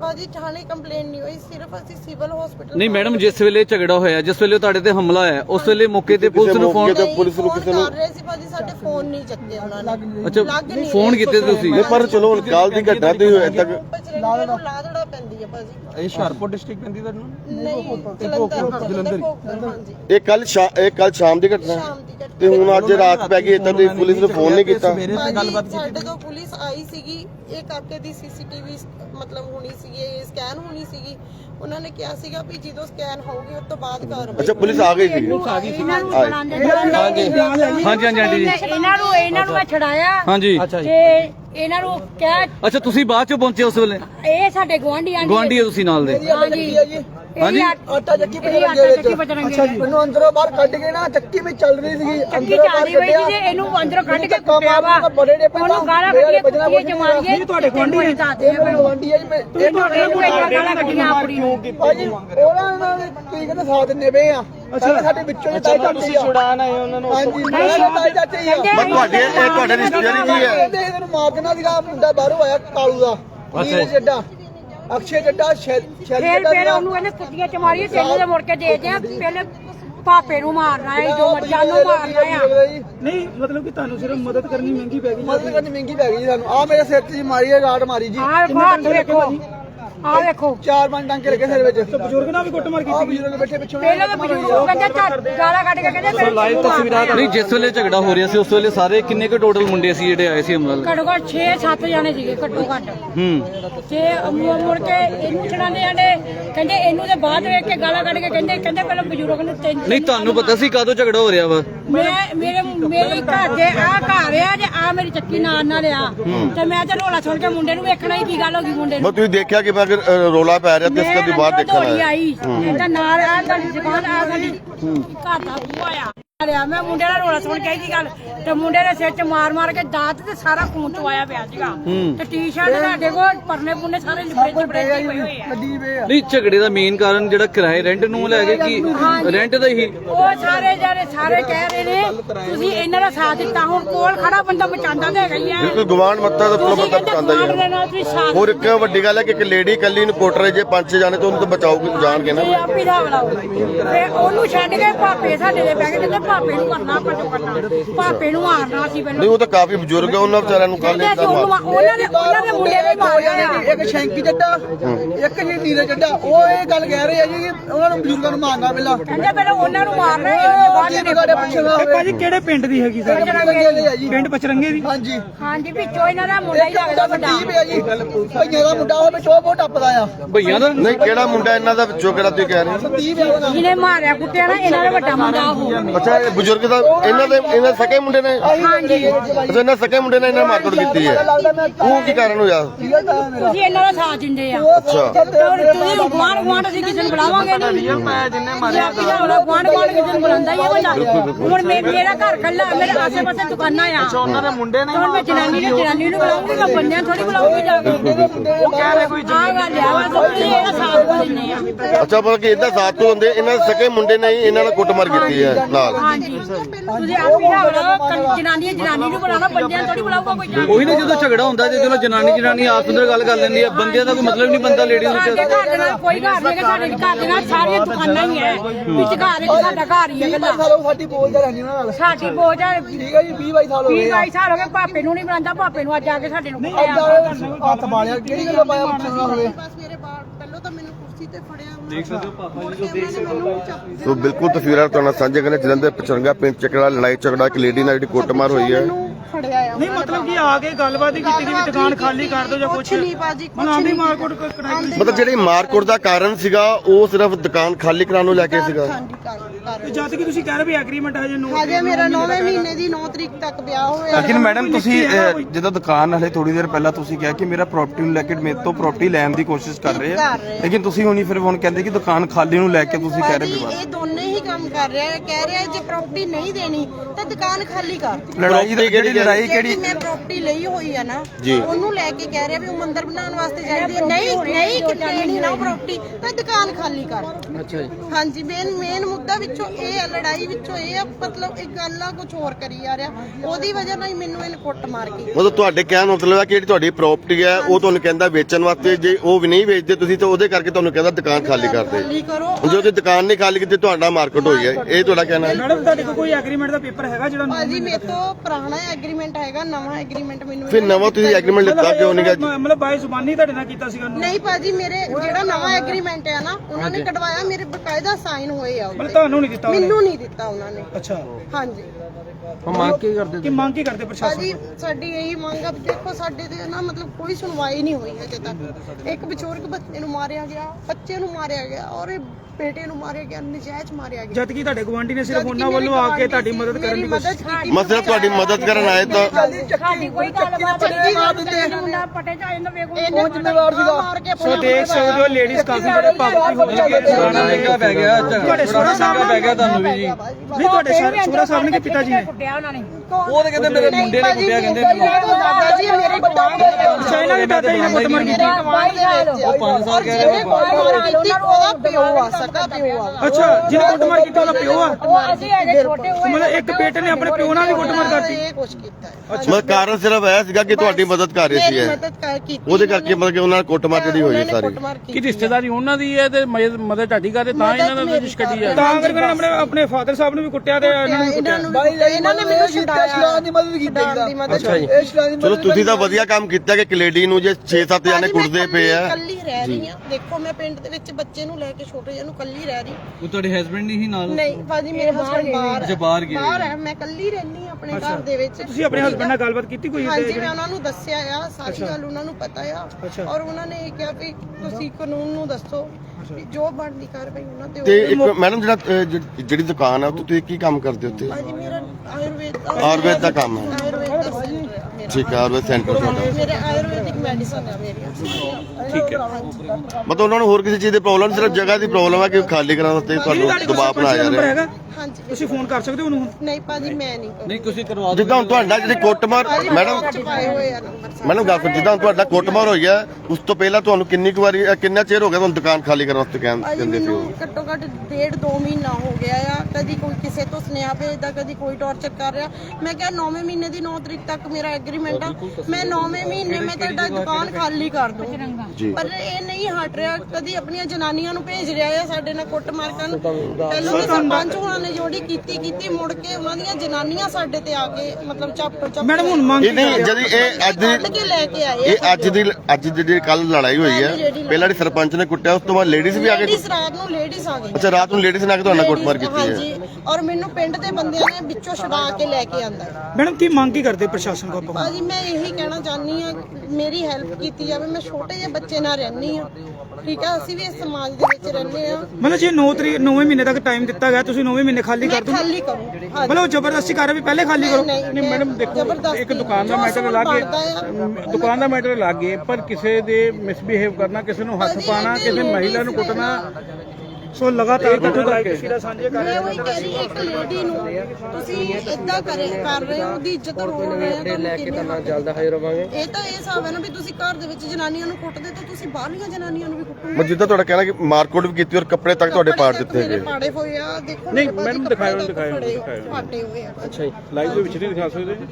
S4: ਭਾਜੀ ਥਾਣੇ ਕੰਪਲੇਂਟ ਨਹੀਂ ਹੋਈ ਸਿਰਫ ਅਸੀਂ ਸਿਵਲ ਹਸਪੀਟਲ
S3: ਨਹੀਂ ਮੈਡਮ ਜਿਸ ਵੇਲੇ ਝਗੜਾ ਹੋਇਆ ਜਿਸ ਵੇਲੇ ਤੁਹਾਡੇ ਤੇ ਹਮਲਾ ਹੋਇਆ ਉਸ ਵੇਲੇ ਮੌਕੇ ਤੇ ਪੁਲਿਸ ਨੂੰ ਫੋਨ
S2: ਤੇ ਪੁਲਿਸ ਨੂੰ ਕਿਸੇ ਨੂੰ
S4: ਕਰ ਰਹੇ ਸੀ ਭਾਜੀ ਸਾਡੇ ਫੋਨ ਨਹੀਂ ਚੱਕੇ ਉਹਨਾਂ ਨੇ।
S3: ਅੱਛਾ ਫੋਨ। ਕੀਤੇ ਤੁਸੀਂ?
S2: ਨਹੀਂ ਪਰ ਚਲੋ ਹੁਣ ਕੱਲ ਦੀ ਘਟਨਾ ਤੇ ਹੋਇਆ ਤੱਕ
S4: ਲਾਦੜਾ ਪੈਂਦੀ ਹੈ ਭਾਜੀ।
S5: ਇਹ ਹੁਸ਼ਿਆਰਪੁਰ ਡਿਸਟ੍ਰਿਕਟ ਪੈਂਦੀ ਤੁਹਾਨੂੰ?
S4: ਨਹੀਂ ਜਲੰਧਰ। ਜਲੰਧਰ ਹਾਂਜੀ।
S2: ਇਹ ਕੱਲ ਇਹ ਕੱਲ ਸ਼ਾਮ ਦੀ ਘਟਨਾ। ਤੇ ਹੁਣ ਅੱਜ ਰਾਤ ਪੈ ਗਈ ਇੱਦਾਂ ਦੀ ਪੁਲਿਸ ਨੂੰ ਫੋਨ ਨਹੀਂ ਕੀਤਾ।
S5: ਸਵੇਰੇ ਤੇ ਗੱਲਬਾਤ ਕੀਤੀ
S4: ਸਾਡੇ ਤੋਂ ਪੁਲਿਸ ਆਈ ਸੀਗੀ ਇਹ ਕਾਕੇ ਦੀ ਸੀਸੀਟੀਵੀ ਮਤਲਬ ਹੋਣੀ ਸੀਗੀ ਇਹ ਸਕੈਨ ਹੋਣੀ ਸੀਗੀ। ਉਹਨਾਂ ਨੇ ਕਿਹਾ ਸੀਗਾ ਵੀ ਜਦੋਂ ਸਕੈਨ ਹੋਊਗੀ ਉਸ ਤੋਂ ਬਾਅਦ ਕਾਰਵਾਈ
S2: ਅੱਛਾ ਪੁਲਿਸ ਆ ਗਈ ਸੀ
S6: ਹਾਂਜੀ।
S7: ਹਾਂਜੀ ਹਾਂਜੀ ਆਂਟੀ ਜੀ
S6: ਇਹਨਾਂ ਨੂੰ ਇਹਨਾਂ ਨੂੰ ਮੈਂ ਛੁਡਾਇਆ
S7: ਹਾਂਜੀ।
S6: ਤੇ ਇਹਨਾਂ ਨੂੰ ਕਹਿ
S7: ਅੱਛਾ ਤੁਸੀਂ ਬਾਅਦ ਚ ਪਹੁੰਚੇ ਉਸ ਵੇਲੇ?
S6: ਇਹ ਸਾਡੇ ਗਵਾਂਢੀ ਆਂਟੀ
S7: ਗਵਾਂਢੀ ਹੋ ਤੁਸੀਂ ਨਾਲ ਦੇ?
S6: ਹਾਂਜੀ।
S7: ਹਾਂਜੀ।
S5: ਆਟਾ ਚੱਕੀ
S6: ਇਹਦੀ ਆਟਾ ਚੱਕੀ ਬਚਣਗੇ
S5: ਮੈਨੂੰ ਅੰਦਰੋਂ ਬਾਹਰ ਕੱਢ ਕੇ ਨਾ ਚੱਕੀ ਵਿੱਚ ਚੱਲ ਰਹੀ
S6: ਸੀ ਜੇ ਇਹਨੂੰ ਅੰਦਰੋਂ ਕੱਢ ਕੇ ਕੁੱਟਿਆ ਵਾ। ਉਹਨੂੰ ਗਾਲਾਂ ਕੱਢੀਆਂ ਕੁੱਤੀਆਂ ਚ ਮਾਰੀਏ
S1: ਇਹ ਤੁਹਾਡੇ ਗੁਆਂਢੀ ਨੇ?
S5: ਇਹ ਮੈਨੂੰ ਗਵਾਂਢੀ ਆ ਜੀ ਮੈਂ
S6: ਇਹ ਤੁਹਾਡੇ ਨੂੰ ਇੰਨੀਆਂ ਗਾਲਾਂ ਕੱਢੀਆਂ ਆਪਣੀ ਨੂੰ
S5: ਭਾਜੀ ਉਹਨਾਂ ਨਾਲ ਕਹਿੰਦੇ ਸਾਥ ਦਿੰਦੇ ਪਏ ਆ। ਅੱਛਾ। ਸਾਡੇ ਵਿੱਚੋਂ ਹੀ ਤਾਈ ਚਾਚੀ ਛੁਡਾਣ ਆਏ ਉਹਨਾਂ ਨੂੰ ਹਾਂਜੀ ਮੈਂ ਤਾਈ ਚਾਚੀ ਆ।
S2: ਮੈਂ ਤੁਹਾਡੇ ਇਹ ਤੁਹਾਡੇ ਰਿਸ਼ਤੇਦਾਰੀ ਕੀ ਹੈ?
S5: ਕਹਿੰਦੇ ਇਹਨੂੰ ਮਾਰ ਦੇਣਾ ਸੀਗਾ ਮੁੰਡਾ ਬਾਹਰੋਂ ਆਇਆ ਕਾਲੂ ਦਾ ਅੱਛਾ ਜੱਡਾ। ਅਕਸ਼ੇ ਜੱਡਾ ਸ਼ੈਲ ਸ਼ੈਲ
S6: ਫੇਰ ਫੇਰ ਉਹਨੂੰ ਕਹਿੰਦੇ ਕੁੱਤੀਆਂ ਚ ਮਾਰੀਏ ਤੈਨੂੰ ਦੇ ਮੁੜ ਕੇ ਦੇ ਦਿਆਂ ਪਹਿਲੇ ਪਾਪੇ ਨੂੰ ਮਾਰਨਾ ਹੈ ਜੋ ਮਰਜਾਂ ਨੂੰ ਮਾਰਨਾ ਆ
S1: ਨਹੀਂ ਮਤਲਬ ਕਿ ਤੁਹਾਨੂੰ ਸਿਰਫ ਮਦਦ ਕਰਨੀ ਮਹਿੰਗੀ ਪੈ ਗਈ
S5: ਮਦਦ ਕਰਨੀ ਮਹਿੰਗੀ ਪੈ ਗਈ ਜੀ ਸਾਨੂੰ। ਆ ਮੇਰੇ ਸਿਰ 'ਚ ਜੀ ਮਾਰੀ ਹੈ ਰਾੜ ਮਾਰੀ ਜੀ।
S6: ਆਹ ਹੱਥ ਵੇਖੋ ਆਹ ਵੇਖੋ।
S5: ਚਾਰ ਪੰਜ ਟਾਂਕੇ ਲੱਗੇ ਸਿਰ ਵਿੱਚ।
S1: ਬਜ਼ੁਰਗ ਨਾਲ ਵੀ ਕੁੱਟਮਾਰ
S5: ਆ
S1: ਕੀਤੀ
S5: ਬਜ਼ੁਰਗ ਬੈਠੇ ਪਿੱਛੋਂ।
S6: ਪਹਿਲਾਂ ਤਾਂ ਬਜ਼ੁਰਗ ਕਹਿੰਦੇ ਚੱਲ ਗਾਲਾਂ ਕੱਢ ਕੇ ਕਹਿੰਦੇ ਮੇਰੇ ਲਾਈਵ ਤਸਵੀਰਾਂ
S7: ਨਹੀਂ ਜਿਸ ਵੇਲੇ ਝਗੜਾ ਹੋ ਰਿਹਾ ਸੀ ਉਸ ਵੇਲੇ ਸਾਰੇ ਕਿੰਨੇ ਕੁ ਟੋਟਲ ਮੁੰਡੇ ਸੀ ਜਿਹੜੇ ਆਏ ਸੀ ਅਮਲ
S6: ਘੱਟੋ ਘੱਟ 6-7 ਜਾਣੇ ਸੀਗੇ ਘੱਟੋ ਘੱਟ।
S7: ਹੂੰ।
S6: ਤੇ ਮੁੜ ਮੁੜ ਕੇ ਇਹਨੂੰ ਛਡਾਣੇ ਆਂਦੇ ਕਹਿੰਦੇ ਇਹਨੂੰ ਤੇ ਬਾਅਦ ਵੇਖ ਕੇ ਗਾਲਾਂ ਕੱਢ ਕੇ ਕਹਿੰਦੇ ਕਹਿੰਦੇ ਪਹਿਲਾਂ ਬਜ਼ੁਰਗ ਨੂੰ ਤਿੰਨ
S7: ਨਹੀਂ ਤੁਹਾਨੂੰ ਪਤਾ ਸੀ ਕਦੋਂ ਝਗੜਾ ਹੋ ਰਿਹਾ ਵਾ?
S6: ਮੈਂ ਮੇਰੇ ਮੇਰੇ ਘਰ ਦੇ ਆ ਘਰ ਆ ਜੇ ਆ ਮੇਰੀ ਚੱਕੀ ਨਾਲ ਨਾਲ ਆ। ਤੇ ਮੈਂ ਤੇ ਰੋਲਾ ਸੁਣ ਕੇ ਮੁੰਡੇ ਨੂੰ ਵੇਖਣਾ ਹੀ ਕੀ ਗੱਲ ਹੋ ਗਈ ਮੁੰਡੇ ਨੂੰ।
S2: ਮੈਂ ਤੁਸੀਂ ਦੇਖਿਆ ਕਿ ਮੈਂ ਅਗਰ ਅ, ਰੌਲਾ ਪੈ ਰਿਹਾ ਤੇ ਇਸ ਕਰਕੇ ਬਾਹਰ
S6: ਅੰਦਰੋਂ
S2: ਦੇਖਣ
S6: ਦੌੜੀ
S2: ਆਇਆ।
S6: ਆਈ। ਇਹਦਾ ਨਾਲ ਆ ਸਾਡੀ ਦੁਕਾਨ ਆ ਸਾਡੀ ਘਰ ਦਾ ਬੂਆ ਆ। ਲਿਆ। ਮੈਂ ਮੁੰਡੇ ਦਾ ਰੋਲਾ ਸੁਣ ਕੇ ਆਈ ਦੀ ਗੱਲ। ਤੇ ਮੁੰਡੇ ਦੇ ਸਿਰ 'ਚ ਮਾਰ ਮਾਰ ਕੇ ਦਾਤ ਤੇ ਸਾਰਾ ਖੂਨ ਚਵਾਇਆ ਪਿਆ ਸੀਗਾ। ਤੇ ਟੀ-ਸ਼ਰਟ ਸਾਡੇ ਕੋਲ ਪਰਨੇ ਪੁੰਨੇ ਸਾਰੇ ਲਿਬੜੇ ਚਿਬੜੇ ਜਿਹੇ ਪਏ ਹੋਏ ਆ।
S5: ਗੱਡੀ ਵੇ ਆ।
S7: ਨਹੀਂ ਝਗੜੇ ਦਾ ਮੇਨ ਕਾਰਨ ਜਿਹੜਾ ਕਿਰਾਏ ਰੈਂਟ ਨੂੰ ਲੈ ਕੇ ਕੀ ਰੈਂਟ ਦਾ ਹੀ।
S6: ਉਹ ਸਾਰੇ ਜਿਹੜੇ ਸਾਰੇ ਕਹਿ ਰਹੇ ਨੇ ਤੁਸੀਂ ਇਹਨਾਂ ਦਾ ਸਾਥ ਦਿੱਤਾ ਹੁਣ ਕੋਲ ਖੜਾ ਬੰਦਾ ਮਚਾਉਂਦਾ ਤੇ ਹੈਗਾ ਹੀ ਆ।
S2: ਬਿਲਕੁਲ ਗਵਾਂਢ ਮੱਤਾ ਤਾਂ ਚਲੋ
S6: ਤੁਸੀਂ
S2: ਬੰਦਾ ਪਛਾਣਦਾ ਹੀ
S6: ਦੇ
S2: ਹੋਰ ਇੱਕ ਵੱਡੀ ਗੱਲ ਹੈ ਕਿ ਇੱਕ ਲੇਡੀ ਇਕੱਲੀ ਨੂੰ ਕੁੱਟ ਰਹੇ ਜੇ ਪੰਜ ਛੇ ਜਾਣੇ ਤਾਂ ਉਹਨੂੰ ਤਾਂ ਬਚਾਓ ਜਾਣਗੇ ਨਾ।
S6: ਤੇ ਆਪੀ ਦਾ ਬਲਾਓ ਤੇ ਉਹਨੂੰ ਛੱਡ ਕੇ ਭਾਪੇ ਸਾਡੇ ਦੇ ਕੇ ਕਹਿੰਦੇ ਭਾਪੇ ਨੂੰ ਕਰਨਾ ਆਪਾਂ ਜੋ ਕਰਨਾ। ਭਾਪੇ ਨੂੰ ਮਾਰਨਾ ਸੀ
S2: ਨਹੀਂ
S6: ਪਹਿਲਾਂ
S2: ਉਹ ਤਾਂ ਕਾਫੀ ਬਜ਼ੁਰਗ ਹੈ ਉਹਨਾਂ ਵਿਚਾਰਿਆਂ ਨੂੰ ਕੱਲ ਇਦਾਂ ਮਾਰ
S6: ਮਾ- ਉਹਨਾਂ ਦੇ ਉਹਨਾਂ ਦੇ ਮੁੰਡੇ ਨੇ ਮਾਰਿਆ ਆ।
S5: ਇੱਕ ਸ਼ੈਂਕੀ ਜੱਡਾ ਇੱਕ ਜੀ ਨੀਲੇ ਜੱਡਾ ਉਹ ਇਹ ਗੱਲ ਕਹਿ ਰਹੇ ਆ ਜੀ ਉਹਨਾਂ ਨੂੰ ਬਜ਼ੁਰਗਾਂ ਨੂੰ ਮਾਰਨਾ ਪਹਿਲਾਂ।
S6: ਕਹਿੰਦੇ ਪਹਿਲਾਂ ਉਹਨਾਂ ਨੂੰ ਮਾਰਨਾ ਇਹਨੂੰ
S5: ਉਹ
S6: ਬਾਅਦ
S1: ਇਹ
S5: ਹੋਵੇ।
S1: ਭਾਜੀ ਕਿਹੜੇ ਪਿੰਡ ਦੀ ਹੈਗੀ ਸਰ? ਪਿੰਡ ਪਚਰੰਗੇ ਦੀ
S5: ਹਾਂਜੀ।
S6: ਹਾਂਜੀ ਵਿੱਚੋਂ ਇਹਨਾਂ ਦਾ ਮੁੰਡਾ ਹੀ ਲੱਗਦਾ ਵੱਡਾ।
S5: ਭਈਆ ਦਾ ਮੁੰਡਾ ਉਹ ਵਿੱਚ ਉਹ ਬਹੁਤ ਟੱਪਦਾ ਆ।
S7: ਭਈਆਂ ਦਾ?
S2: ਨਹੀਂ ਕਿਹੜਾ ਮੁੰਡਾ ਇਹਨਾਂ ਦਾ ਵਿੱਚੋਂ ਕਿਹੜਾ ਤੁਸੀਂ ਕਹਿ ਰਹੇ
S6: ਜਿਹਨੇ ਮਾਰਿਆ ਕੁੱਟਿਆ ਨਾ ਇਹਨਾਂ ਦਾ ਵੱਡਾ ਮੁੰਡਾ ਉਹ।
S2: ਅੱਛਾ ਇਹ ਬਜ਼ੁਰਗ ਦਾ ਇਹਨਾਂ ਦੇ ਇਹਨਾਂ ਦੇ ਸਕੇ ਮੁੰਡੇ ਨੇ।
S6: ਹਾਂਜੀ।
S2: ਅੱਛਾ ਇਹਨਾਂ ਸਕੇ ਮੁੰਡੇ ਨੇ ਇਹਨਾਂ ਮਾਰਕੁੱਟ ਕੀਤੀ ਹੈ। ਉਹ ਕੀ ਕਾਰਨ ਹੋਇਆ?
S6: ਤੁਸੀਂ ਇਹਨਾਂ ਦਾ ਸਾਥ ਦਿੰਦੇ ਆ।
S2: ਅੱਛਾ।
S6: ਤੁਸੀਂ ਗਵਾਂਢ ਗਵਾਂਢ ਅਸੀਂ ਕਿਸੇ ਨੂੰ ਬੁਲਾਵਾਂਗੇ ਨਹੀਂ। ਮੈਂ ਜਿੰਨੇ ਮਾਰਿਆ ਗਵਾਂਢ ਗਵਾਂਢ ਕਿਸੇ ਨੂੰ ਬੁਲਾਉਂਦਾ ਹੀ ਹੈ ਬੰਦਾ ਹੁਣ ਮੇਰਾ ਘਰ ਕੱਲਾ ਮੇਰੇ ਆਸੇ ਪਾਸੇ ਦੁਕਾਨਾਂ ਆ। ਉਹਨਾਂ ਦੇ ਮੁੰਡੇ ਨੇ ਹੁਣ ਮੈਂ ਜਨਾਨੀ ਨੂੰ ਜਨਾਨੀ ਨੂੰ ਬੁਲਾਉਂਗੀ ਮੈਂ ਬੰਦਿਆਂ ਥੋੜੀ ਬੁਲਾਉਂਗੀ ਜਾ ਕੇ। ਉਹ ਕਹਿੰਦੇ ਕੋਈ ਆ ਗੱਲ ਆ ਵਾ ਤੁਸੀਂ ਇਹਦਾ ਸਾਥ ਦਿੰਦੇ ਆ।
S2: ਅੱਛਾ ਮਤਲਬ ਕਿ ਇਹਦਾ ਸਾਥ ਤੋਂ ਹੁੰਦੇ ਇਹਨਾਂ ਦੇ ਸਕੇ ਮੁੰਡੇ ਨੇ ਹੀ ਇਹਨਾਂ ਨਾਲ ਕੁੱਟਮਾਰ ਕੀਤੀ ਹੈ ਨਾਲ।
S6: ਹਾਂਜੀ। ਤੁਸੀਂ ਆਪ ਹੀ ਬੁਲਾਓ ਜਨਾਨੀ ਜਨਾਨੀ ਨੂੰ ਬੁਲਾਉਣਾ ਬੰਦਿਆਂ ਥੋੜੀ ਬੁਲਾਊਗਾ ਕੋਈ ਜਾ ਕੇ।
S7: ਉਹੀ ਨਾ ਜਦੋਂ ਝਗੜਾ ਹੁੰਦਾ ਤੇ ਜਦੋਂ ਜਨਾਨੀ ਜਨਾਨੀ ਆਪਸ ਵਿੱਚ ਗੱਲ ਕਰ ਲੈਂਦੀ ਹੈ ਬੰਦਿਆਂ ਦਾ ਕੋਈ ਮਤਲਬ ਨਹੀਂ ਬੰਦਾ ਲੇਡੀਜ਼
S6: ਸਾਡੇ
S7: ਵਿੱਚ
S6: ਘਰ ਦੇ ਨਾਲ ਕੋਈ ਘਰ ਨਹੀਂ ਹੈ ਸਾਡੇ ਘਰ ਦੇ ਨਾਲ ਸਾਰੀਆਂ ਦੁਕਾਨਾਂ ਹੀ ਹੈ ਵਿੱਚ ਘਰ ਇੱਕ ਸਾਡਾ ਘਰ ਹੀ ਹੈ
S5: 20
S6: ਇਕੱਲਾ।
S5: ਸਾਲ ਉਹ ਸਾਡੀ ਬੋਲਦਾ ਰਹਿੰਦੀ ਉਹਨਾਂ ਨਾਲ।
S6: ਸਾਡੀ ਬੋਝ ਆ
S5: ਠੀਕ ਹੈ ਜੀ 20 22 ਸਾਲ ਹੋ ਗਏ ਆ
S6: ਬਾਈ ਸਾਲ ਹੋ ਗਏ ਪਾਪੇ ਨੂੰ ਨਹੀਂ ਬੁਲਾਉਂਦਾ ਪਾਪੇ ਨੂੰ ਅੱਜ ਆ ਕੇ ਸਾਡੇ ਨੂੰ
S5: ਅੱਜ
S6: ਕੁੱਟਿਆ
S5: ਹੱਥ ਮਾਰਿਆ ਕਿਹੜੀ ਗੱਲ ਪਾਇਆ ਪੁੱਛਣਾ ਹੋਵੇ
S4: ਬਸ ਮੇਰੇ ਬਾਲ ਪਹਿਲਾਂ ਤਾਂ ਮੈਨੂੰ ਕੁਰਸੀ ਤੇ ਫੜਿਆ ਦੇਖ ਸਕਦੇ ਹੋ ਪਾਪਾ ਜੀ ਜੋ ਦੇਖ ਸਕਦੇ ਹੋ
S2: ਸੋ ਬਿਲਕੁਲ ਤਸਵੀਰਾਂ ਤੁਹਾਨੂੰ ਸਾਂਝੇ ਕਰਨੇ ਜਲੰਧਰ ਪਚਰੰਗਾ ਪਿੰਡ ਚੱਕੜਾ ਲੜਾਈ ਝਗੜਾ ਇੱਕ ਲੇਡੀ ਨਾਲ ਜਿਹੜੀ ਕੁੱਟਮਾਰ ਹੋਈ ਹੈ।
S4: ਫੜਿਆ ਆ
S1: ਨਹੀਂ ਮਤਲਬ ਕਿ ਆ ਕੇ ਗੱਲਬਾਤ ਹੀ ਕੀਤੀ ਕਿ ਵੀ ਦੁਕਾਨ ਖਾਲੀ ਕਰ ਦਿਓ ਜਾਂ ਕੁਛ
S4: ਕੁਛ। ਨਹੀਂ ਬਾਜੀ ਨਹੀਂ।
S1: ਮਾਰਕੁੱਟ ਕਰਾਈ
S2: ਮਤਲਬ ਜਿਹੜੀ ਮਾਰਕੁੱਟ ਦਾ ਕਾਰਨ ਸੀਗਾ ਉਹ ਸਿਰਫ ਦੁਕਾਨ ਖਾਲੀ ਕਰਾਉਣ ਨੂੰ ਲੈ ਕੇ ਸੀਗਾ।
S4: ਹਾਂਜੀ ਕਰ ਕਰ
S1: ਜਦ ਕਿ ਤੁਸੀਂ ਕਹਿ ਰਹੇ ਵੀ ਐਗਰੀਮੈਂਟ ਹਜੇ ਨੋ
S4: ਹਜੇ ਮੇਰਾ 9ਵੇਂ ਮਹੀਨੇ ਦੀ 9 ਤਰੀਕ ਤੱਕ ਵਿਆਹ ਹੋਇਆ
S5: ਲੇਕਿਨ ਮੈਡਮ ਤੁਸੀਂ ਅਹ? ਜਦੋਂ ਦੁਕਾਨ ਵਾਲੇ ਥੋੜੀ ਦੇਰ ਪਹਿਲਾਂ ਤੁਸੀਂ ਕਿਹਾ ਕਿ ਮੇਰਾ ਪ੍ਰਾਪਰਟੀ ਨੂੰ ਲੈ ਕੇ ਮੇਰੇ ਤੋਂ ਪ੍ਰਾਪਰਟੀ ਲੈਣ ਦੀ ਕੋਸ਼ਿਸ਼ ਕਰ ਰਹੇ ਆ
S4: ਕਰ ਰਹੇ ਆ।
S5: ਲੇਕਿਨ ਤੁਸੀਂ ਹੁਣੀ ਫਿਰ ਹੁਣ ਕਹਿੰਦੇ ਕਿ ਦੁਕਾਨ ਖਾਲੀ ਨੂੰ ਲੈ ਕੇ ਤੁਸੀਂ ਕਹਿ ਰਹੇ ਵਿਵਾਦ
S4: ਇਹ ਦੋਨੇ ਹੀ ਕੰਮ ਕਰ ਰਿਹਾ ਹੈ। ਕਹਿ ਰਿਹਾ ਹੈ ਜੇ ਪ੍ਰਾਪਰਟੀ ਨਹੀਂ ਦੇਣੀ ਤਾਂ ਦੁਕਾਨ ਖਾਲੀ ਕਰ।
S5: ਲੜਾਈ ਦੀ ਕਿਹੜੀ ਲੜਾਈ
S4: ਜਿਹੜੀ
S5: ਕਿਹੜੀ
S4: ਮੈਂ ਪ੍ਰਾਪਰਟੀ ਲਈ ਹੋਈ ਆ ਨਾ। ਉਹਨੂੰ ਲੈ ਕੇ ਕਹਿ ਰਿਹਾ ਵੀ ਉਹ ਮੰਦਿਰ ਬਣਾਉਣ ਵਾਸਤੇ ਚਾਹੀਦੀ ਹੈ। ਨਹੀਂ ਨਹੀਂ ਕਿਤੇ ਨਹੀਂ ਨਾ ਪ੍ਰਾਪਰਟੀ ਤਾਂ ਦੁਕਾਨ ਖਾਲੀ ਕਰ।
S7: ਅੱਛਾ ਜੀ।
S4: ਹਾਂਜੀ ਮੇਨ ਮੇਨ ਮੁੱਦਾ ਵਿੱਚੋਂ ਇਹ ਹੈ ਲੜਾਈ ਵਿੱਚੋਂ ਇਹ ਆ ਮਤਲਬ ਇੱਕ ਗੱਲ ਆ ਕੁਝ ਹੋਰ ਕਰੀ ਜਾ ਰਿਹਾ। ਉਹਦੀ ਵਜ੍ਹਾ ਨਾਲ ਹੀ ਮੈਨੂੰ ਇਹਨੇ ਕੁੱਟ ਮਾਰ ਗਈ
S2: ਮਤਲਬ ਤੁਹਾਡੇ ਕਹਿਣ ਦਾ ਮਤਲਬ ਹੈ ਕਿ ਜਿਹੜੀ ਤੁਹਾਡੀ ਪ੍ਰਾਪਰਟੀ ਹੈ ਉਹ ਤੁਹਾਨੂੰ ਕਹਿੰਦਾ ਵੇਚਣ ਵਾਸਤੇ ਜੇ ਉਹ ਵੀ ਨਹੀਂ ਵੇਚਦੇ ਤੁਸੀਂ ਤਾਂ ਉਹਦੇ ਕਰਕੇ ਤੁਹਾਨੂੰ ਕਹਿੰਦਾ ਦੁਕਾਨ ਖਾਲੀ ਕਰ ਦੇ।
S4: ਖਾਲੀ ਕਰੋ।
S2: ਹੁਣ ਜੇ ਉਹਦੀ ਦੁਕਾਨ ਨਹੀਂ ਖਾਲੀ ਕੀਤੀ ਤੁਹਾਡਾ ਮਾਰਕੀਟ ਹੋਈ ਹੈ। ਇਹ ਤੁਹਾਡਾ ਕਹਿਣਾ ਹੈ।
S1: ਮੈਡਮ ਤੁਹਾਡੇ ਕੋਲ ਕੋਈ ਐਗਰੀਮੈਂਟ ਦਾ ਪੇਪਰ ਹੈਗਾ ਜਿਹੜਾ
S4: ਭਾਜੀ ਮੇਰੇ ਤੋਂ ਪੁਰਾਣਾ ਐਗਰੀਮੈਂਟ ਹੈਗਾ ਨਵਾਂ ਐਗਰੀਮੈਂਟ ਮੈਨੂੰ
S2: ਫਿਰ ਨਵਾਂ ਤੁਸੀਂ ਐਗਰੀਮੈਂਟ ਲਿੱਤਾ ਕਿਉਂ ਨਹੀਂ ਗਾ
S1: ਮਤਲਬ ਬਾਈ ਜ਼ੁਬਾਨੀ ਤੁਹਾਡੇ ਨਾਲ ਕੀਤਾ ਸੀਗਾ।
S4: ਨਹੀਂ ਭਾਜੀ ਮੇਰੇ ਜਿਹੜਾ ਨਵਾਂ ਐਗਰੀਮੈਂਟ ਹੈ ਨਾ ਉਹਨਾਂ ਨੇ ਕਢਵਾਇਆ ਮੇਰੇ ਬਕਾਇਦਾ ਸਾਈਨ ਹੋਏ ਆ
S1: ਮਤਲਬ ਤੁਹਾਨੂੰ ਨਹੀਂ ਦਿੱਤਾ ਉਹਨੇ?
S4: ਮੈਨੂੰ ਨਹੀਂ ਦਿੱਤਾ ਉਹਨਾਂ ਨੇ।
S1: ਅੱਛਾ।
S4: ਹਾਂਜੀ।
S7: ਮੰਗ ਕੀ ਕਰਦੇ
S1: ਕੀ ਮੰਗ ਕੀ ਕਰਦੇ ਪ੍ਰਸ਼ਾਸਨ
S4: ਭਾਜੀ ਸਾਡੀ ਇਹੀ ਮੰਗ ਆ ਵੀ ਦੇਖੋ ਸਾਡੇ ਤੇ ਨਾ ਮਤਲਬ ਕੋਈ ਸੁਣਵਾਈ ਨਹੀਂ ਹੋਈ ਹਜੇ ਤੱਕ। ਇੱਕ ਬਜ਼ੁਰਗ ਬੱਚੇ ਨੂੰ ਮਾਰਿਆ ਗਿਆ ਬੱਚੇ ਨੂੰ ਮਾਰਿਆ ਗਿਆ ਔਰ ਇਹ ਬੇਟੇ ਨੂੰ ਮਾਰਿਆ ਗਿਆ ਨਜਾਇਜ਼ ਮਾਰਿਆ ਗਿਆ।
S1: ਜਦ ਕਿ ਤੁਹਾਡੇ ਗਵਾਂਢੀ ਨੇ ਸਿਰਫ ਉਹਨਾਂ
S4: ਮੇਰੀ
S1: ਵੱਲੋਂ ਆ ਕੇ ਤੁਹਾਡੀ ਮਦਦ ਕਰਨ
S4: ਮੇਰੀ
S1: ਦੀ ਕੋਸ਼ਿਸ਼
S4: ਮਦਦ ਕੀਤੀ
S2: ਮੈਂ ਸਿਰਫ ਤੁਹਾਡੀ ਮਦਦ ਕਰਨ ਆਏ ਤਾਂ
S6: ਸਾਡੀ ਕੋਈ ਗੱਲਬਾਤ ਨਹੀਂ ਮਾਰ ਦਿੰਦੇ ਮੁੰਡਾ ਪਟੇ ਚ ਆ ਜਾਂਦਾ ਵੇਖੋ
S4: ਇਹਨੇ ਜ਼ਿੰਮੇਵਾਰ ਸੀਗਾ ਮਾਰ ਕੇ
S1: ਸੋ ਦੇਖ ਸਕਦੇ ਹੋ ਲੇਡੀਜ਼ ਕਾਫੀ ਬੜੇ ਭਾਵੁਕ ਹੋ ਚੁੱਕੇ
S7: ਪੁਰਾਣਾ ਲਹਿੰਗਾ ਪੈ ਗਿਆ
S1: ਤੁਹਾਡੇ ਸਹੁਰਾ ਸਾਹਿਬ
S7: ਪੈ ਗਿਆ ਤੁਹਾਨੂੰ ਵੀ। ਜੀ
S1: ਨਹੀਂ ਤੁਹਾਡੇ ਸਹੁਰਾ ਸਾਹਿਬ ਨੇ ਕਿ ਪਿਤਾ ਜੀ ਨੇ?
S6: ਕੁੱਟਿਆ ਉਹਨਾਂ ਨੇ।
S7: ਉਹ ਤਾਂ ਕਹਿੰਦੇ ਮੇਰੇ ਮੁੰਡੇ ਨੇ ਕੁੱਟਿਆ ਕਹਿੰਦੇ
S4: ਦਾਦਾ ਜੀ ਮੇਰੇ ਗਵਾਂਢ ਦੇ
S1: ਇਹਨਾਂ ਦੇ ਦਾਦਾ ਜੀ ਨੇ ਕੁੱਟਮਾਰ ਕੀਤੀ।
S7: ਉਹ ਪੰਜ ਸਾਲ ਕਹਿ
S4: ਜਿਹਨੇ ਕੁੱਟਮਾਰ ਕੀਤੀ। ਉਹਦਾ ਪਿਓ ਆ ਸਕਾ ਪਿਓ ਆ।
S1: ਅੱਛਾ ਜਿਹਨੇ ਕੁੱਟਮਾਰ ਕੀਤੀ ਉਹਦਾ ਪਿਓ ਆ?
S6: ਉਹ ਅਸੀਂ ਹੈਗੇ ਛੋਟੇ ਹੋਏ
S1: ਮਤਲਬ ਇੱਕ ਬੇਟੇ ਨੇ ਆਪਣੇ ਪਿਓ ਨਾਲ ਵੀ ਕੁੱਟਮਾਰ ਕਰਤੀ।
S4: ਇਹ ਕੁਛ ਕੀਤਾ ਹੈ।
S2: ਮਤਲਬ ਕਾਰਨ ਸਿਰਫ ਇਹ ਸੀਗਾ ਕਿ ਤੁਹਾਡੀ ਮਦਦ ਕਰ ਰਹੇ ਸੀ
S4: ਮਦਦ
S2: ਉਹਦੇ ਕਰਕੇ ਮਤਲਬ ਕਿ ਉਹਨਾਂ ਨਾਲ ਕੁੱਟਮਾਰ ਜਿਹੜੀ ਹੋਈ ਹੈ ਸਾਰੀ।
S3: ਕਿ ਰਿਸ਼ਤੇਦਾਰੀ ਉਹਨਾਂ ਦੀ ਹੈ ਤੇ ਮਦਦ ਤੁਹਾਡੀ ਕਰਦੇ ਤਾਂ ਇਹਨਾਂ ਨੇ ਰਿਸ਼ ਕੱਢੀ ਹੈ।
S1: ਤਾਂ ਕਰਕੇ ਆਪਣੇ ਆਪਣੇ ਫਾਦਰ ਸਾਹਿਬ ਨੂੰ ਵੀ ਕੁੱਟਿਆ ਤੇ ਇਹਨਾਂ ਨੂੰ ਵੀ ਕੁੱਟਿਆ।
S4: ਇਹਨਾਂ ਨੂੰ ਇਹਨਾਂ ਨੇ ਮੈਨੂੰ
S5: ਦੀ ਮਦਦ ਕੀਤੀ
S4: ਛਡਾਉਣ ਦੀ ਮਦਦ
S5: ਇਹ ਸ਼ਲਾਨ ਦੀ
S2: ਚਲੋ ਤੁਸੀਂ ਤਾਂ ਵਧੀਆ ਕੰਮ ਕੀਤਾ ਕਿ ਇੱਕ ਲੇਡੀ ਨੂੰ ਜੇ 6-7 ਜਾਣੇ ਕੁੱਟਦੇ ਪਏ ਆ।
S4: ਕੱਲੀ ਰਹਿ ਰਹੀ ਆ ਦੇਖੋ ਮੈਂ ਪਿੰਡ ਦੇ ਵਿੱਚ ਬੱਚੇ ਨੂੰ ਲੈ ਕੇ ਛੋਟੇ ਜਿਹੇ ਨੂੰ ਕੱਲੀ ਰਹਿ ਰਹੀ
S7: ਉਹ ਤੁਹਾਡੇ ਹਸਬੰਡ ਨਹੀਂ ਸੀ ਨਾਲ?
S4: ਨਹੀਂ ਭਾਜੀ ਮੇਰੇ ਹਸਬੰਡ ਬਾਹਰ
S7: ਅੱਛਾ ਬਾਹਰ ਗਏ
S4: ਬਾਹਰ ਹੈ। ਮੈਂ ਕੱਲੀ ਰਹਿਣੀ ਆਪਣੇ ਘਰ ਦੇ ਵਿੱਚ।
S1: ਤੁਸੀਂ ਆਪਣੇ ਹਸਬੰਡ ਨਾਲ ਗੱਲਬਾਤ ਕੀਤੀ ਕੋਈ
S4: ਹਾਂਜੀ ਮੈਂ ਉਹਨਾਂ ਨੂੰ ਦੱਸਿਆ ਆ। ਸਾਰੀ ਗੱਲ ਉਹਨਾਂ ਨੂੰ ਪਤਾ ਆ। ਔਰ ਉਹਨਾਂ ਨੇ ਇਹ ਕਿਹਾ ਵੀ ਤੁਸੀਂ ਕਾਨੂੰਨ ਨੂੰ ਦੱਸੋ ਜੋ ਬਣਦੀ ਕਾਰਵਾਈ ਉਹਨਾਂ ਤੇ
S2: ਤੇ ਇੱਕ ਮੈਡਮ ਜਿਹੜਾ ਜਿਹੜੀ ਦੁਕਾਨ ਆ ਉੱਥੇ ਤੁਸੀਂ ਕੀ ਕੰਮ ਕਰਦੇ ਉੱਥੇ?
S4: ਭਾਜੀ ਮੇਰਾ ਆਯੁਰਵੇਦ ਦਾ
S2: ਆਯੁਰਵੇਦ ਦਾ ਕੰਮ ਹੈ।
S4: ਹੈ।
S2: ਠੀਕ ਹੈ ਆਯੁਰਵੇਦ ਸੈਂਟਰ ਤੁਹਾਡਾ।
S4: ਮੇਰੇ ਆਯੁਰਵੈਦਿਕ ਮੈਡੀਸਨ ਆ ਮੇਰੀ
S3: ਠੀਕ ਹੈ।
S2: ਮਤਲਬ ਉਹਨਾਂ ਨੂੰ ਹੋਰ ਕਿਸੇ ਚੀਜ਼ ਦੀ ਪ੍ਰੋਬਲਮ ਨਹੀਂ ਸਿਰਫ ਜਗ੍ਹਾ ਦੀ ਪ੍ਰੋਬਲਮ ਹੈ ਕਿ ਖਾਲੀ ਕਰਾਉਣ ਵਾਸਤੇ ਤੁਹਾਨੂੰ ਦਬਾਅ ਬਣਾਇਆ ਜਾ ਰਿਹਾ
S1: ਹੈਗਾ?
S4: ਹਾਂਜੀ।
S1: ਤੁਸੀਂ ਫੋਨ ਕਰ ਸਕਦੇ ਹੋ ਉਹਨੂੰ
S4: ਨਹੀਂ ਭਾਜੀ ਮੈਂ ਨਹੀਂ
S7: ਨਹੀਂ ਤੁਸੀਂ ਕਰਵਾ ਦਿਓ।
S2: ਜਿੱਦਾਂ ਹੁਣ ਤੁਹਾਡਾ ਜਿਹੜੀ ਕੁੱਟਮਾਰ ਮੈਡਮ
S4: ਛਪਾਏ ਹੋਏ ਆ ਨੰਬਰ ਸਾਰੇ।
S2: ਮੈਨੂੰ ਗੱਲ ਸੁਣ ਜਿੱਦਾਂ ਹੁਣ ਤੁਹਾਡਾ ਕੁੱਟਮਾਰ ਹੋਈ ਹੈ ਉਸ ਤੋਂ ਪਹਿਲਾਂ ਤੁਹਾਨੂੰ ਕਿੰਨੀ ਕੁ ਵਾਰੀ ਕਿੰਨਾ ਚਿਰ ਹੋ ਗਿਆ ਤੁਹਾਨੂੰ ਦੁਕਾਨ ਖਾਲੀ ਕਰਨ ਵਾਸਤੇ ਕਹਿੰ-
S4: ਭਾਜੀ
S2: ਕਹਿੰਦੇ ਸੀ
S4: ਮੈਨੂੰ
S2: ਉਹ?
S4: ਘੱਟੋ ਘੱਟ ਡੇਢ ਦੋ ਮਹੀਨਾ ਹੋ ਗਿਆ ਆ। ਕਦੀ ਕੋਈ ਕਿਸੇ ਤੋਂ ਸੁਨੇਹਾ ਭੇਜਦਾ ਕਦੀ ਕੋਈ ਟੌਰਚਰ ਕਰ ਰਿਹਾ। ਮੈਂ ਕਿਹਾ 9ਵੇਂ ਮਹੀਨੇ ਦੀ 9 ਤਰੀਕ ਤੱਕ ਮੇਰਾ ਐਗਰੀਮੈਂਟ ਆ। ਮੈਂ 9ਵੇਂ ਮਹੀਨੇ ਮੈਂ ਤੁਹਾਡਾ ਦੁਕਾਨ ਖਾਲੀ ਕਰ ਦੂੰ
S2: ਜੀ।
S4: ਪਰ ਇਹ ਨਹੀਂ ਹਟ ਰਿਹਾ ਕਦੀ ਆਪਣੀਆਂ ਜਨਾਨੀਆਂ ਨੂੰ ਭੇਜ ਰਿਹਾ ਆ ਸਾਡੇ ਨਾਲ ਕੁੱਟ ਮਾਰ ਕਰਨ। ਪਹਿਲਾਂ ਤਾਂ ਸਰਪੰਚ ਹੋਣਾ ਨੇ ਜੋੜੀ ਕੀਤੀ ਕੀਤੀ ਮੁੜ ਕੇ ਉਹਨਾਂ ਦੀਆਂ ਜਨਾਨੀਆਂ ਸਾਡੇ ਤੇ ਆ ਕੇ ਮਤਲਬ ਚੱਪ ਚੱਪ
S1: ਮੈਡਮ ਹੁਣ ਮੰਗ
S2: ਇਹ ਨਹੀਂ ਜਦ ਇਹ ਅੱਜ
S4: ਕੱਢ ਕੇ ਲੈ ਕੇ ਆਏ
S2: ਇਹ ਅੱਜ ਦੀ ਅੱਜ ਦੀ ਜਿਹੜੀ ਕੱਲ ਲੜਾਈ ਹੋਈ ਹੈ ਪਹਿਲਾਂ ਜਿਹੜੀ ਸਰਪੰਚ ਨੇ ਕੁੱਟਿਆ ਉਸ ਤੋਂ ਬਾਅਦ ਲੇਡੀਜ਼ ਵੀ ਆ ਕੇ
S4: ਲੇਡੀਜ਼ ਰਾਤ ਨੂੰ ਲੇਡੀਜ਼ ਆ ਗਈਆਂ
S2: ਅੱਛਾ ਰਾਤ ਨੂੰ ਲੇਡੀਜ਼ ਨੇ ਆ ਕੇ ਤੁਹਾਡਾ ਕੁੱਟਮਾਰ ਕੀਤੀ ਹੈ।
S4: ਹਾਂਜੀ ਔਰ ਮੈਨੂੰ ਪਿੰਡ ਦੇ ਬੰਦਿਆਂ ਨੇ ਵਿੱਚੋਂ ਛੁਡਾ ਕੇ ਲੈ ਕੇ ਆਂਦਾ।
S1: ਮੈਡਮ ਕੀ ਮੰਗ ਕੀ ਕਰਦੇ ਪ੍ਰਸ਼ਾਸਨ ਕੋਲ ਆਪਾਂ
S4: ਭਾਜੀ ਮੈਂ ਇਹੀ ਕਹਿਣਾ ਚਾਹਨੀ ਆ ਮੇਰੀ ਹੈਲਪ ਕੀਤੀ ਜਾਵੇ ਮੈਂ ਛੋਟੇ ਜਿਹੇ ਬੱਚੇ ਨਾਲ ਰਹਿਣੀ ਆ ਠੀਕ ਆ? ਅਸੀਂ ਵੀ ਇਸ ਸਮਾਜ ਦੇ ਵਿੱਚ ਰਹਿੰਦੇ ਆ
S1: ਮਤਲਬ ਜੇ 9 ਤਰੀਕ 9ਵੇਂ ਮਹੀਨੇ ਤੱਕ ਟਾਈਮ ਦਿੱਤਾ ਗਿਆ ਤੁਸੀਂ 9ਵੇਂ ਮਹੀਨੇ ਖਾਲੀ
S4: ਮੈਂ
S1: ਕਰ ਦੋ
S4: ਖਾਲੀ ਕਰੂੰ ਹਾਂਜੀ।
S1: ਮਤਲਬ ਜ਼ਬਰਦਸਤੀ ਕਰ ਰਹੇ ਵੀ ਪਹਿਲੇ ਖਾਲੀ ਕਰੋ।
S4: ਨਹੀਂ
S3: ਮੈਡਮ ਦੇਖੋ
S4: ਜ਼ਬਰਦਸਤੀ
S3: ਇੱਕ ਦੁਕਾਨ ਦਾ
S4: ਜੋ
S3: ਮੈਟਰ
S4: ਬਣਦਾ
S3: ਹੈ ਦੁਕਾਨ ਦਾ ਮੈਟਰ ਅਲੱਗ ਹੈ ਪਰ ਕਿਸੇ ਦੇ ਮਿਸਬਿਹੇਵ ਕਰਨਾ ਕਿਸੇ ਨੂੰ ਹੱਥ
S4: ਭਾਜੀ,
S3: ਪਾਣਾ ਕਿਸੇ ਮਹਿਲਾ ਨੇ ਕੁੱਟਣਾ
S1: ਸੋ ਲਗਾਤਾਰ ਤਸਵੀਰਾਂ ਸਾਂਝੇ ਕਰ
S4: ਮੈਂ ਉਹੀ ਕਹਿ ਰਹੀ ਇੱਕ ਲੇਡੀ ਨੂੰ ਤੁਸੀਂ ਇਦਾਂ ਕਰੇ ਕਰ ਰਹੇ ਹੋ ਉਹਦੀ ਇੱਜ਼ਤ ਰੋਲ ਰਹੇ ਹੋ ਤੁਹਾਨੂੰ ਲੈ ਕੇ ਤਾਂ ਜਲਦ ਹਾਜ਼ਰ ਹੋਵਾਂਗੇ। ਇਹ ਤਾਂ ਇਹ ਹਿਸਾਬ ਹੈ ਨਾ ਵੀ ਤੁਸੀਂ ਘਰ ਦੇ ਵਿੱਚ ਜਨਾਨੀਆਂ ਨੂੰ ਕੁੱਟਦੇ ਤਾਂ ਤੁਸੀਂ ਬਾਹਰਲੀਆਂ ਜਨਾਨੀਆਂ ਨੂੰ ਵੀ ਕੁੱਟੋਗੇ
S2: ਮੈਂ ਜਿੱਦਾਂ ਤੁਹਾਡਾ ਕਹਿਣਾ ਕਿ ਮਾਰਕੁੱਟ ਵੀ ਕੀਤੀ ਔਰ ਕੱਪੜੇ ਤੱਕ ਤੁਹਾਡੇ ਪਾੜ ਦਿੱਤੇ ਗਏ।
S4: ਪਾੜੇ ਹੋਏ ਆ ਦੇਖੋ
S3: ਨਹੀਂ, ਮੈਡਮ ਦਿਖਾਇਓ, ਦਿਖਾਇਓ, ਦਿਖਾਇਓ।
S4: ਪਾਟੇ ਹੋਏ ਆ।
S3: ਅੱਛਾ ਜੀ। ਲਾਈਵ ਦੇ ਵਿੱਚ ਨਹੀਂ ਦਿਖਾ ਸਕਦੇ ਜੀ?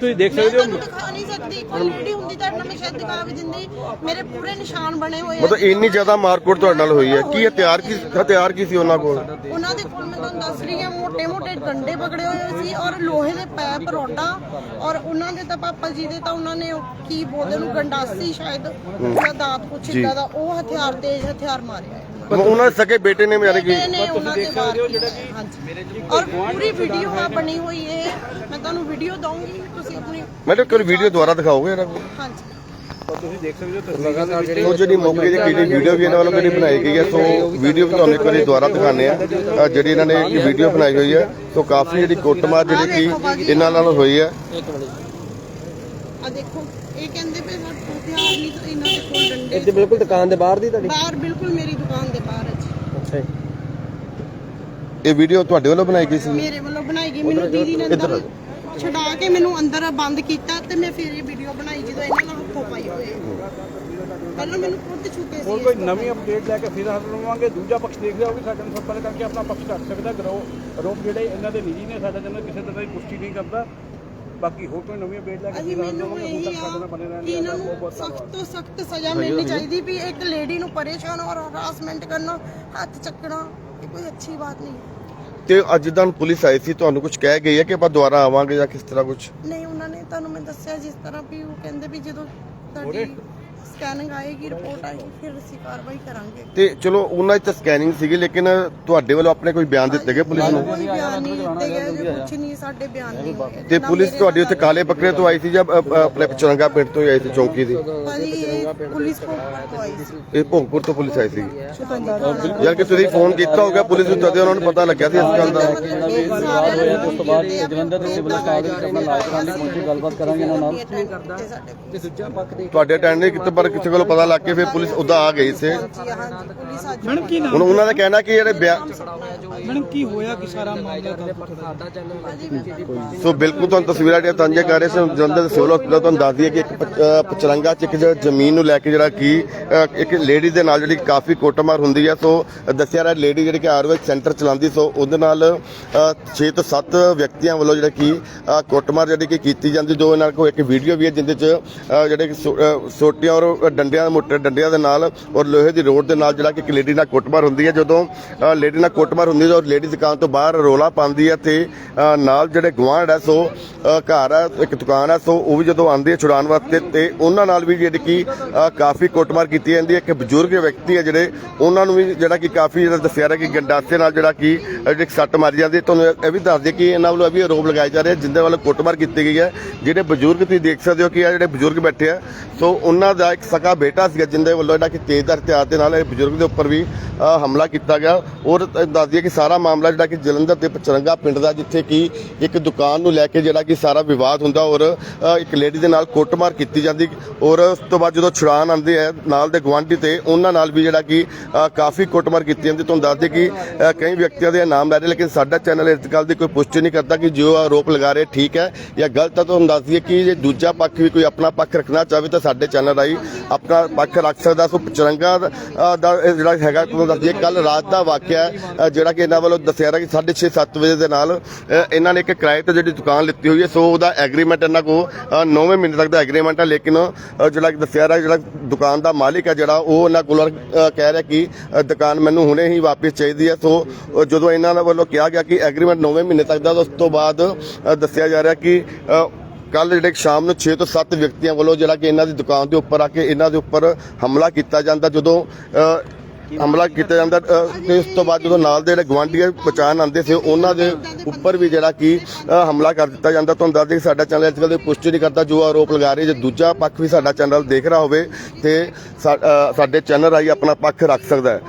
S3: ਤੁਸੀਂ ਦੇਖ ਸਕਦੇ ਹੋ?
S4: ਤੁਹਾਨੂੰ ਦਿਖਾ ਨਹੀਂ ਸਕਦੀ ਕੋਈ ਲੇਡੀ ਹੁੰਦੀ ਤਾਂ ਮੈਂ ਸ਼ਾਇਦ ਦਿਖਾ ਵੀ ਦਿੰਦੀ। ਮੇਰੇ ਪੂਰੇ ਨਿਸ਼ਾਨ ਬਣੇ ਹੋਏ ਆ।
S2: ਮਤਲਬ ਇੰਨੀ ਜ਼ਿਆਦਾ ਮਾਰਕੁੱਟ ਤੁਹਾਡੇ ਨਾਲ ਹੋਈ ਹੈ। ਕੀ ਹਥਿਆਰ ਕੀ ਹਥਿਆਰ ਕੀ ਸੀ ਉਹਨਾਂ ਕੋਲ?
S4: ਉਹਨਾਂ ਦੇ ਕੋਲ ਮੈਂ ਤੁਹਾਨੂੰ ਦੱਸ ਰਹੀ ਹਾਂ ਮੋٹے ਮੋٹے ਡੰਡੇ ਪਕੜੇ ਹੋਏ ਸੀ ਔਰ ਲੋਹੇ ਦੇ ਪੈਪ ਰੋਡਾ ਔਰ ਉਹਨਾਂ ਦੇ ਤਾਂ ਪਾਪਾ ਜੀ ਦੇ ਤਾਂ ਉਹਨਾਂ ਨੇ ਕੀ ਬੋਲਦੇ ਨੂੰ ਗੰਡਾਸੀ ਸ਼ਾਇਦ ਜਾਂ ਦਾਤ ਕੁਛ ਇਦਾਂ ਦਾ ਉਹ ਹਥਿਆਰ ਤੇਜ਼ ਹਥਿਆਰ ਮਾਰਿਆ ਹੈ।
S2: ਉਹਨਾਂ ਦੇ ਸਕੇ ਬੇਟੇ ਨੇ ਮੇਰੇ ਕੀ
S4: ਬੇਟੇ ਨੇ ਉਹਨਾਂ ਦੇ ਬਾਹਰ ਹਾਂਜੀ। ਔਰ ਪੂਰੀ ਵੀਡੀਓ ਆ ਬਣੀ ਹੋਈ ਹੈ। ਮੈਂ ਤੁਹਾਨੂੰ ਵੀਡੀਓ ਦਊਂਗੀ ਤੁਸੀਂ ਆਪਣੀ
S2: ਮੈਡਮ ਕੋਈ ਵੀਡੀਓ ਦੁਬਾਰਾ ਦਿਖਾਓਗੇ ਇਹਨਾਂ
S4: ਹਾਂਜੀ।
S3: ਤੁਸੀਂ ਦੇਖ ਸਕਦੇ ਹੋ ਤਸਵੀਰਾਂ ਦੇ ਵਿੱਚ
S2: ਉਹ ਜਿਹੜੀ ਮੌਕੇ ਦੀ ਕਿਹੜੀ ਵੀਡੀਓ ਵੀ ਇਹਨਾਂ ਵੱਲੋਂ ਕਿਹੜੀ ਬਣਾਈ ਗਈ ਹੈ ਸੋ ਵੀਡੀਓ ਵੀ ਤੁਹਾਨੂੰ ਇੱਕ ਵਾਰੀ ਦੁਬਾਰਾ ਦਿਖਾਣੇ ਆ ਜਿਹੜੀ ਇਹਨਾਂ ਨੇ ਇੱਕ ਵੀਡੀਓ ਬਣਾਈ ਹੋਈ ਹੈ ਸੋ ਕਾਫੀ ਜਿਹੜੀ ਕੁੱਟਮਾਰ ਜਿਹੜੀ ਕਿ ਇਹਨਾਂ ਨਾਲ ਹੋਈ ਹੈ।
S4: ਆ ਦੇਖੋ ਇਹ ਕਹਿੰਦੇ ਪਏ ਸਾਡੇ ਕੋਲ ਹਥਿਆਰ ਨਹੀਂ ਤਾਂ ਇਹਨਾਂ ਦੇ ਕੋਲ ਡੰਡੇ
S5: ਇੱਥੇ ਬਿਲਕੁਲ ਦੁਕਾਨ ਦੇ ਬਾਹਰ ਦੀ ਤੁਹਾਡੀ?
S4: ਬਾਹਰ ਬਿਲਕੁਲ ਮੇਰੀ ਦੁਕਾਨ ਦੇ ਬਾਹਰ ਹੈ ਜੀ।
S5: ਅੱਛਾ
S2: ਇਹ ਵੀਡੀਓ ਤੁਹਾਡੇ ਵੱਲੋਂ ਬਣਾਈ ਗਈ ਸੀ?
S4: ਮੇਰੇ ਵੱਲੋਂ ਬਣਾਈ ਗਈ ਮੈਨੂੰ ਦੀਦੀ ਨੇ ਅੰਦਰ ਛਡਾ ਕੇ ਮੈਨੂੰ ਅੰਦਰ ਬੰਦ ਕੀਤਾ ਤੇ ਮੈਂ ਫਿਰ ਇਹ ਵੀਡੀਓ ਬਣਾਈ ਜਦੋਂ ਇਹਨਾਂ ਨਾਲ ਹੱਥੋਂ ਪਾਈ ਹੋਏ ਪਹਿਲਾਂ ਮੈਨੂੰ ਖੁਦ ਛੁੱਟੇ ਸੀ
S3: ਕੋਈ ਨਵੀਂ ਅਪਡੇਟ ਲੈ ਕੇ ਫਿਰ ਹਾਜ਼ਰ ਹੋਵਾਂਗੇ ਦੂਜਾ ਪੱਖ ਦੇਖ ਰਿਹਾ ਉਹ ਵੀ ਸਾਡੇ ਨੂੰ ਸੰਪਰਕ ਕਰਕੇ ਆਪਣਾ ਪੱਖ ਰੱਖ ਸਕਦਾ ਗਰੋ ਆਰੋਪ ਜਿਹੜੇ ਇਹਨਾਂ ਦੇ ਨਿੱਜੀ ਨੇ ਸਾਡਾ ਜਨਰਲ ਕਿਸੇ ਤਰ੍ਹਾਂ ਦੀ ਪੁਸ਼ਟੀ ਨਹੀਂ ਕਰਦਾ। ਬਾਕੀ ਹੋਰ ਕੋਈ ਨਵੀਂ ਅਪਡੇਟ ਲੈ ਕੇ
S4: ਅਸੀਂ
S3: ਫਿਰ ਹਾਜ਼ਰ
S4: ਮੈਨੂੰ ਇਹੀ
S3: ਨਾਲ
S4: ਆ ਕਿ ਇਹਨਾਂ ਨੂੰ
S3: ਬਹੁਤ
S4: ਸਖਤ ਤੋਂ ਸਖਤ ਸਜ਼ਾ ਮਿਲਣੀ ਚਾਹੀਦੀ ਵੀ ਇੱਕ ਲੇਡੀ ਨੂੰ ਪਰੇਸ਼ਾਨ ਔਰ ਹਰਾਸਮੈਂਟ ਕਰਨਾ ਹੱਥ ਚੱਕਣਾ ਇਹ ਕੋਈ ਅੱਛੀ ਬਾਤ ਨਹੀਂ।
S2: ਤੇ ਅੱਜ ਜਿੱਦਾਂ ਪੁਲਿਸ ਆਈ ਸੀ ਤੁਹਾਨੂੰ ਕੁਝ ਕਹਿ ਗਈ ਹੈ ਕਿ ਆਪਾਂ ਦੁਬਾਰਾ ਆਵਾਂਗੇ ਜਾਂ ਕਿਸ ਤਰ੍ਹਾਂ ਕੁਝ
S4: ਨਹੀਂ ਉਹਨਾਂ ਨੇ ਤੁਹਾਨੂੰ ਮੈਂ ਦੱਸਿਆ ਜਿਸ ਤਰ੍ਹਾਂ ਵੀ ਉਹ ਕਹਿੰਦੇ ਵੀ ਜਦੋਂ ਤੁਹਾਡੀ ਸਕੈਨਿੰਗ ਆਏਗੀ ਰਿਪੋਰਟ ਆਏਗੀ ਫਿਰ ਅਸੀਂ ਕਾਰਵਾਈ ਕਰਾਂਗੇ।
S2: ਤੇ ਚਲੋ ਉਹਨਾਂ ਦੀ ਤਾਂ ਸਕੈਨਿੰਗ ਸੀਗੀ ਲੇਕਿਨ ਤੁਹਾਡੇ ਵੱਲੋਂ ਆਪਣੇ ਕੋਈ ਬਿਆਨ ਦਿੱਤੇ ਗਏ ਪੁਲਿਸ ਨੂੰ?
S4: ਕੋਈ ਬਿਆਨ ਨਹੀਂ ਦਿੱਤੇ ਗਏ ਜੀ, ਕੁਛ ਨਹੀਂ ਸਾਡੇ ਬਿਆਨ ਨਹੀਂ ਹੋਏ।
S2: ਤੇ
S4: ਨਾ
S2: ਪੁਲਿਸ
S4: ਮੇਰੇ
S2: ਤੁਹਾਡੀ
S4: ਨਾਲ
S2: ਉੱਥੇ ਕਾਲੇ ਬੱਕਰੇ ਤੋਂ ਆਈ ਸੀ ਜਾਂ ਅ, ਅ, ਆਪਣੇ ਚਰੰਗਾ ਪਿੰਡ ਤੋਂ ਹੀ ਆਈ ਸੀ ਚੌਂਕੀ ਦੀ?
S4: ਭਾਜੀ ਇਹ ਪੁਲਿਸ ਕੋਲ ਤੋਂ ਆਈ ਸੀ।
S2: ਇਹ ਭੋਗਪੁਰ ਤੋਂ ਪੁਲਿਸ ਆਈ ਸੀ।
S4: ਹਾਂਜੀ
S2: ਯਾਰ ਕਿ ਤੁਸੀਂ ਫੋਨ ਕੀਤਾ ਹੋਗਾ ਪੁਲਿਸ ਨੂੰ ਤਦੇ ਉਹਨਾਂ ਨੂੰ ਪਤਾ ਲੱਗਿਆ ਸੀ ਇਸ ਗੱਲ ਦਾ?
S4: ਵਿਵਾਦ ਹੋਇਆ ਤੇ ਉਸ ਤੋਂ ਬਾਅਦ ਜਲੰਧਰ ਦੇ ਸਿਵਲ ਹਸਪਤਾਲ ਦੇ ਵਿੱਚ ਆਪਣਾ ਇਲਾਜ ਕਰਾਉਣ ਦੀ ਪਹੁੰਚੀ ਗੱਲਬਾਤ ਕਰਾਂਗੇ ਇਹਨਾਂ ਨਾਲ। ਤੇ ਦੂਜਾ ਪੱਖ ਦੇ
S2: ਤੁਹਾਡੇ ਅਟੈਂਡ ਨਹੀਂ ਕੀਤੇ ਪਰ ਕਿਸੇ ਕੋਲੋਂ ਪਤਾ ਲੱਗ ਕੇ ਫਿਰ ਪੁਲਿਸ ਉਦਾਂ ਆ ਗਈ ਸੀ
S1: ਮੈਡਮ ਕੀ ਨਾਮ
S2: ਹੁਣ ਉਹਨਾਂ ਦਾ ਕਹਿਣਾ ਕਿ ਜਿਹੜੇ ਬਿਆਨ
S1: ਮੈਡਮ ਕੀ ਹੋਇਆ ਕਿ ਸਾਰਾ ਮਾਮਲਾ ਦਾ
S2: ਸੋ ਬਿਲਕੁਲ ਤੁਹਾਨੂੰ ਤਸਵੀਰਾਂ ਜਿਹੜੀਆਂ ਤਾਂਝੇ ਕਰ ਰਹੇ ਸੀ ਜਲੰਧਰ ਦੇ ਸਿਵਲ ਹਸਪਤਾਲ ਤੁਹਾਨੂੰ ਦੱਸ ਦਈਏ ਕਿ ਇੱਕ ਪ- ਅ, ਪਚਰੰਗਾ ਚ ਇੱਕ ਜ਼ਮੀਨ ਨੂੰ ਲੈ ਕੇ ਜਿਹੜਾ ਕਿ ਅ, ਇੱਕ ਲੇਡੀ ਦੇ ਨਾਲ ਜਿਹੜੀ ਕਾਫੀ ਕੁੱਟਮਾਰ ਹੁੰਦੀ ਹੈ ਸੋ ਦੱਸਿਆ ਰਿਹਾ ਲੇਡੀ ਜਿਹੜੀ ਕਿ ਆਯੁਰਵੇਦ ਸੈਂਟਰ ਚਲਾਉਂਦੀ ਸੋ ਉਹਦੇ ਨਾਲ 6 ਤੋਂ 7 ਵਿਅਕਤੀਆਂ ਵੱਲੋਂ ਜਿਹੜਾ ਕਿ ਅ, ਕੁੱਟਮਾਰ ਜਿਹੜੀ ਕਿ ਕੀਤੀ ਜਾਂਦੀ ਜੋ ਇਹਨਾਂ ਕੋਲ ਇੱਕ ਵੀਡੀਓ ਵੀ ਹੈ ਜਿੰਦੇ ਚ ਅ, ਜਿਹੜੇ ਕਿ ਸੋ- ਅ, ਸੋਟੀਆਂ ਔਰ ਡੰਡਿਆਂ ਮੋਟੇ ਡੰਡਿਆਂ ਦੇ ਨਾਲ ਔਰ ਲੋਹੇ ਦੀ ਰੋਡ ਦੇ ਨਾਲ ਜਿਹੜਾ ਕਿ ਇੱਕ ਲੇਡੀ ਨਾਲ ਕੁੱਟਮਾਰ ਹੁੰਦੀ ਹੈ। ਜਦੋਂ ਲੇਡੀ ਨਾਲ ਕੁੱਟਮਾਰ ਹੁੰਦੀ ਹੈ ਔਰ ਲੇਡੀ ਦੁਕਾਨ ਤੋਂ ਬਾਹਰ ਰੋਲਾ ਪਾਉਂਦੀ ਹੈ ਤੇ ਨਾਲ ਜਿਹੜੇ ਗੁਆਂਢ ਹੈ ਸੋ ਘਰ ਹੈ ਇੱਕ ਦੁਕਾਨ ਹੈ ਸੋ ਉਹ ਵੀ ਜਦੋਂ ਆਉਂਦੇ ਹੈ ਛੁਡਾਉਣ ਵਾਸਤੇ ਤੇ ਉਹਨਾਂ ਨਾਲ ਵੀ ਜਿਹੜੀ ਕਿ ਕਾਫੀ ਕੁੱਟਮਾਰ ਕੀਤੀ ਜਾਂਦੀ ਹੈ। ਇੱਕ ਬਜ਼ੁਰਗ ਵਿਅਕਤੀ ਹੈ ਜਿਹੜੇ ਉਹਨਾਂ ਨੂੰ ਵੀ ਜਿਹੜਾ ਕਿ ਕਾਫੀ ਜਿਹੜਾ ਦੱਸਿਆ ਰਿਹਾ ਕਿ ਗੰਡਾਸੇ ਨਾਲ ਜਿਹੜਾ ਕਿ ਅ, ਜਿਹੜੀ ਸੱਟ ਮਾਰੀ ਜਾਂਦੀ ਹੈ। ਤੁਹਾਨੂੰ ਇਹ ਵੀ ਦੱਸ ਦਈਏ ਕਿ ਇਹਨਾਂ ਵੱਲੋਂ ਇਹ ਵੀ ਆਰੋਪ ਲਗਾਏ ਜਾ ਰਹੇ ਜਿੰਦੇ ਵੱਲੋਂ ਕੁੱਟਮਾਰ ਕੀਤੀ ਗਈ ਹੈ। ਜਿਹੜੇ ਬਜ਼ੁਰਗ ਤੁਸੀਂ ਦੇਖ ਸਕਦੇ ਹੋ ਕਿ ਆ ਜਿਹੜੇ ਬਜ਼ੁਰਗ ਬੈਠੇ ਆ ਸੋ ਉਹਨਾਂ ਦਾ ਇੱਕ ਸਕਾ ਬੇਟਾ ਸੀਗਾ ਜਿੰਦੇ ਵੱਲੋਂ ਜਿਹੜਾ ਕਿ ਤੇਜ਼ਧਾਰ ਹਥਿਆਰ ਦੇ ਨਾਲ ਇਹ ਬਜ਼ੁਰਗ ਦੇ ਉੱਪਰ ਵੀ ਹਮਲਾ ਕੀਤਾ ਗਿਆ। ਔਰ ਤ- ਦੱਸ ਦਈਏ ਕਿ ਸਾਰਾ ਮਾਮਲਾ ਜਿਹੜਾ ਕਿ ਜਲੰਧਰ ਦੇ ਪਚਰੰਗਾ ਪਿੰਡ ਦਾ, ਜਿੱਥੇ ਕਿ ਇੱਕ ਦੁਕਾਨ ਨੂੰ ਲੈ ਕੇ ਜਿਹੜਾ ਕਿ ਸਾਰਾ ਵਿਵਾਦ ਹੁੰਦਾ ਔਰ ਇੱਕ ਲੇਡੀ ਦੇ ਨਾਲ ਕੁੱਟਮਾਰ ਕੀਤੀ ਜਾਂਦੀ ਔਰ ਉਸ ਤੋਂ ਬਾਅਦ ਜਦੋਂ ਛੁਡਾਨ ਆਉਂਦੇ ਆ ਨਾਲ ਦੇ ਗਵਾਂਢੀ ਤੇ ਉਹਨਾਂ ਨਾਲ ਵੀ ਜਿਹੜਾ ਕਿ ਕਾਫੀ ਕੁੱਟਮਾਰ ਕੀਤੀ ਜਾਂਦੀ। ਤੁਹਾਨੂੰ ਦੱਸ ਦਈਏ ਕਿ ਕਈ ਵਿਅਕਤੀਆਂ ਦੇ ਨਾਮ ਲੈ ਰਹੇ ਲੇਕਿਨ ਸਾਡਾ ਚੈਨਲ ਇਸ ਗੱਲ ਦੀ ਕੋਈ ਪੁਸ਼ਟੀ ਨਹੀਂ ਕਰਦਾ ਕਿ ਜੋ ਆਰੋਪ ਲਗਾ ਰਹੇ ਠੀਕ ਹੈ ਜਾਂ ਗਲਤ ਹੈ। ਤੁਹਾਨੂੰ ਦੱਸ ਦਈਏ ਕਿ ਜੇ ਦੂਜਾ ਪੱਖ ਵੀ ਕੋਈ ਆਪਣਾ ਪੱਖ ਰੱਖਣਾ ਚਾਹਵੇ ਤਾਂ ਸਾਡੇ ਚੈਨਲ ਰਾਹੀਂ ਆਪਣਾ ਪੱਖ ਰੱਖ ਸਕਦਾ ਸੋ ਪਚਰੰਗਾ ਦਾ ਇਹ ਜਿਹੜਾ ਹੈਗਾ, ਤੁਹਾਨੂੰ ਦੱਸ ਕੱਲ ਰਾਤ ਦਾ ਵਾਕਿਆ ਜਿਹੜਾ ਕਿ ਇਹਨਾਂ ਵੱਲੋਂ ਦੱਸਿਆ ਰਿਹਾ ਕਿ 6:30 7 ਵਜੇ ਦੇ ਨਾਲ ਇਹਨਾਂ ਨੇ ਇੱਕ ਕਿਰਾਏ ਤੇ ਜਿਹੜੀ ਦੁਕਾਨ ਲਿੱਤੀ ਹੋਈ ਹੈ, ਸੋ ਉਹਦਾ ਐਗਰੀਮੈਂਟ ਇਹਨਾਂ ਕੋ 9ਵੇਂ ਮਹੀਨੇ ਤੱਕ ਦਾ ਐਗਰੀਮੈਂਟ ਹੈ, ਲੇਕਿਨ ਜਿਹੜਾ ਕਿ ਦੱਸਿਆ ਰਿਹਾ, ਜਿਹੜਾ ਦੁਕਾਨ ਦਾ ਮਾਲਿਕ ਹੈ, ਜਿਹੜਾ ਉਹ ਉਹਨਾਂ ਕੋਲ ਕਹਿ ਰਿਹਾ ਕਿ ਦੁਕਾਨ ਮੈਨੂੰ ਹੁਣੇ ਹੀ ਵਾਪਸ ਚਾਹੀਦੀ ਹੈ, ਸੋ ਜਦੋਂ ਇਹਨਾਂ ਵੱਲੋਂ ਕਿਹਾ ਗਿਆ ਕਿ ਐਗਰੀਮੈਂਟ 9ਵੇਂ ਮਹੀਨੇ ਤੱਕ ਦਾ, ਉਸ ਤੋਂ ਬਾਅਦ ਦੱਸਿਆ ਜਾ ਰਿਹਾ ਕਿ ਕੱਲ ਜਿਹੜੇ ਸ਼ਾਮ ਨੂੰ 6 ਤੋਂ 7 ਵਿਅਕਤੀਆਂ ਵੱਲੋਂ ਜਿਹੜਾ ਕਿ ਇਹਨਾਂ ਦੀ ਦੁਕਾਨ ਦੇ ਉੱਪਰ ਆ ਕੇ ਇਹਨਾਂ ਦੇ ਉੱਪਰ ਹਮਲਾ ਕੀਤਾ ਜਾਂਦਾ ਜਦੋਂ ਹਮਲਾ ਕੀਤਾ ਜਾਂਦਾ ਤੇ ਉਸ ਤੋਂ ਬਾਅਦ ਜਦੋਂ ਨਾਲ ਦੇ ਜਿਹੜੇ ਗਵਾਂਢੀ ਪਛਾਣ ਆਉਂਦੇ ਸੀ ਉਹਨਾਂ ਦੇ ਉੱਪਰ ਵੀ ਜਿਹੜਾ ਕਿ ਹਮਲਾ ਕਰ ਦਿੱਤਾ ਜਾਂਦਾ। ਤੁਹਾਨੂੰ ਦੱਸ ਕਿ ਸਾਡਾ ਚੈਨਲ ਇਸ ਗੱਲ ਦੀ ਪੁਸ਼ਟੀ ਨਹੀਂ ਕਰਦਾ ਜੋ ਆਰੋਪ ਲਗਾ ਰਹੇ ਜੇ ਦੂਜਾ ਪੱਖ ਵੀ ਸਾਡਾ ਚੈਨਲ ਦੇਖ ਰਿਹਾ ਹੋਵੇ ਤੇ ਸਾਡੇ ਚੈਨਲ ਰਾਹੀਂ ਆਪਣਾ ਪੱਖ ਰੱਖ ਸਕਦਾ ਹੈ।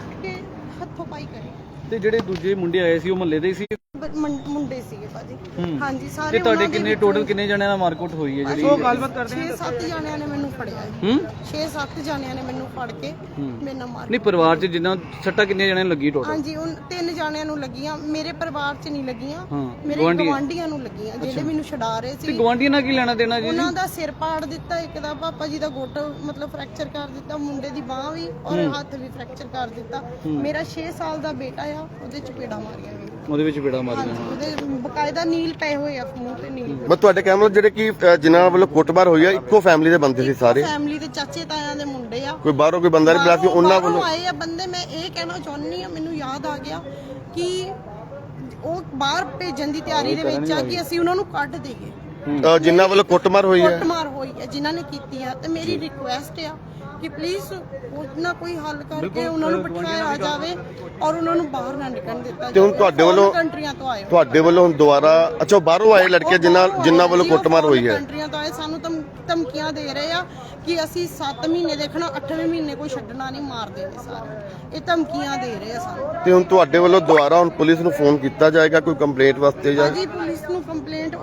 S7: ਤੇ ਜਿਹੜੇ ਦੂਜੇ ਮੁੰਡੇ ਆਏ ਸੀ ਉਹ ਮਹੱਲੇ ਦੇ ਹੀ ਸੀ।
S4: ਬ- ਮੁੰ- ਮੁੰਡੇ ਸੀਗੇ ਭਾਜੀ। ਹਾਂਜੀ ਸਾਰੇ
S7: ਤੇ ਤੁਹਾਡੇ ਕਿੰਨੇ ਟੋਟਲ ਕਿੰਨੇ ਜਣਿਆਂ ਨਾਲ ਮਾਰਕੁੱਟ ਹੋਈ ਹੈ ਜਿਹੜੀ
S1: ਸੋ ਗੱਲਬਾਤ ਕਰਦੇ
S4: ਛੇ ਸੱਤ ਜਾਣਿਆਂ ਨੇ ਮੈਨੂੰ ਫੜਿਆ
S7: ਹੂੰ?
S4: 6-7 ਜਾਣਿਆਂ ਨੇ ਮੈਨੂੰ ਫੜ ਕੇ ਮੇਰੇ ਨਾਲ ਮਾਰ
S7: ਨਹੀਂ ਪਰਿਵਾਰ 'ਚ ਜਿੰਨਾ ਸੱਟਾਂ ਕਿੰਨੀਆਂ ਜਣਿਆਂ ਨੂੰ ਲੱਗੀ ਟੋਟਲ
S4: ਹਾਂਜੀ ਉਹ ਤਿੰਨ ਜਾਣਿਆਂ ਨੂੰ ਲੱਗੀਆਂ ਮੇਰੇ ਪਰਿਵਾਰ 'ਚ ਨਹੀਂ ਲੱਗੀਆਂ
S7: ਹਾਂ,
S4: ਮੇਰੇ
S7: ਗੁਆਂਢੀ-
S4: ਗਵਾਂਢੀਆਂ ਨੂੰ ਲੱਗੀਆਂ ਜਿਹੜੇ ਮੈਨੂੰ ਛਡਾ ਰਹੇ
S7: ਤੇ
S4: ਸੀ।
S7: ਗਵਾਂਢੀਆਂ ਨਾਲ ਕੀ ਲੈਣਾ ਦੇਣਾ ਜੀ?
S4: ਉਹਨਾਂ ਦਾ ਸਿਰ ਪਾੜ ਦਿੱਤਾ ਇੱਕ ਦਾ ਪਾਪਾ ਜੀ ਦਾ ਗੁੱਟ ਮਤਲਬ ਫ੍ਰੈਕਚਰ ਕਰ ਦਿੱਤਾ ਮੁੰਡੇ ਦੀ ਬਾਹ ਵੀ ਔਰ ਹੱਥ ਵੀ ਫ੍ਰੈਕਚਰ ਕਰ ਦਿੱਤਾ। ਮੇਰਾ 6 ਸਾਲ ਦਾ ਬੇਟਾ ਆ ਉਹਦੇ ਚਪੇੜਾ ਮਾਰੀਆਂ। ਗਈਆਂ
S7: ਉਹਦੇ ਵਿੱਚ ਬੇੜਾ ਮਾਰੀਆਂ
S4: ਹਾਂਜੀ ਉਹਦੇ ਬਕਾਇਦਾ ਨੀਲ ਪਏ ਹੋਏ ਆ ਮੂੰਹ ਤੇ ਨੀਲ।
S2: ਮੈਂ ਤੁਹਾਡੇ ਕਹਿਣ ਜਿਹੜੇ ਕਿ ਅ, ਜਿਨ੍ਹਾਂ ਵੱਲੋਂ ਕੁੱਟਮਾਰ ਹੋਈ ਹੈ ਇੱਕੋ ਫੈਮਿਲੀ ਦੇ ਬੰਦੇ ਸੀ ਸਾਰੇ?
S4: ਫੈਮਿਲੀ ਦੇ ਚਾਚੇ ਤਾਇਆਂ ਦੇ ਮੁੰਡੇ ਆ।
S2: ਕੋਈ ਬਾਹਰੋਂ ਕੋਈ ਬੰਦਾ ਨਹੀਂ ਬੁਲਾਇਆ ਸੀ ਉਹਨਾਂ
S4: ਬਾਹਰੋਂ
S2: ਵੱਲੋਂ?
S4: ਆਏ ਆ ਬੰਦੇ ਮੈਂ ਇਹ ਕਹਿਣਾ ਚਾਹੁੰਦੀ ਆ ਮੈਨੂੰ ਯਾਦ ਆ ਗਿਆ ਕਿ ਉਹ ਬਾਹਰ ਭੇਜਣ ਦੀ ਤਿਆਰੀ ਦੇ ਵਿੱਚ ਆ ਕਿ ਅਸੀਂ ਉਹਨਾਂ ਨੂੰ ਕੱਢ ਦੇਈਏ।
S2: ਅ, ਜਿਨ੍ਹਾਂ ਵੱਲੋਂ ਕੁੱਟਮਾਰ ਹੋਈ ਹੈ
S4: ਕੁੱਟਮਾਰ ਹੋਈ ਹੈ ਜਿਨ੍ਹਾਂ ਨੇ ਕੀਤੀ ਆ ਤੇ ਮੇਰੀ ਰਿਕੁਐਸਟ ਆ ਕਿ ਪਲੀਜ਼ ਉਹਨਾਂ ਕੋਈ ਹੱਲ ਕਰਕੇ ਉਹਨਾਂ ਨੂੰ ਬਿਠਾਇਆ ਜਾਵੇ ਔਰ ਉਹਨਾਂ ਨੂੰ ਬਾਹਰ ਨਾ ਨਿਕਲਣ ਦਿੱਤਾ
S2: ਤੇ ਹੁਣ ਤੁਹਾਡੇ ਵੱਲੋਂ-
S4: ਕੰਟਰੀਆਂ ਤੋਂ ਆਏ।
S2: ਤੁਹਾਡੇ ਵੱਲੋਂ ਹੁਣ ਦੁਬਾਰਾ ਅੱਛਾ ਬਾਹਰੋਂ ਆਏ ਲੜਕੇ ਜਿਨ੍ਹਾਂ ਜਿਨ੍ਹਾਂ ਵੱਲੋਂ
S4: ਜੀ,
S2: ਕੁੱਟਮਾਰ ਹੋਈ ਹੈ?
S4: ਕੰਟਰੀਆਂ ਤੋਂ ਆਏ। ਸਾਨੂੰ ਧਮ- ਧਮਕੀਆਂ ਦੇ ਰਹੇ ਆ ਕਿ ਅਸੀਂ 7 ਮਹੀਨੇ ਦੇਖਣਾ 8ਵੇਂ ਮਹੀਨੇ ਕੋਈ ਛੱਡਣਾ ਨਹੀਂ ਮਾਰ ਦੇਣੇ ਸਾਰੇ। ਇਹ ਧਮਕੀਆਂ ਦੇ ਰਹੇ ਆ ਸਾਨੂੰ।
S2: ਤੇ ਹੁਣ ਤੁਹਾਡੇ ਵੱਲੋਂ ਦੁਬਾਰਾ ਹੁਣ ਪੁਲਿਸ ਨੂੰ ਫੋਨ ਕੀਤਾ ਜਾਏਗਾ ਕੋਈ ਕੰਪਲੇਂਟ ਵਾਸਤੇ ਜਾਂ
S4: ਭਾਜੀ ਪੁਲਿਸ ਨੂੰ ਕੰਪਲੇਂਟ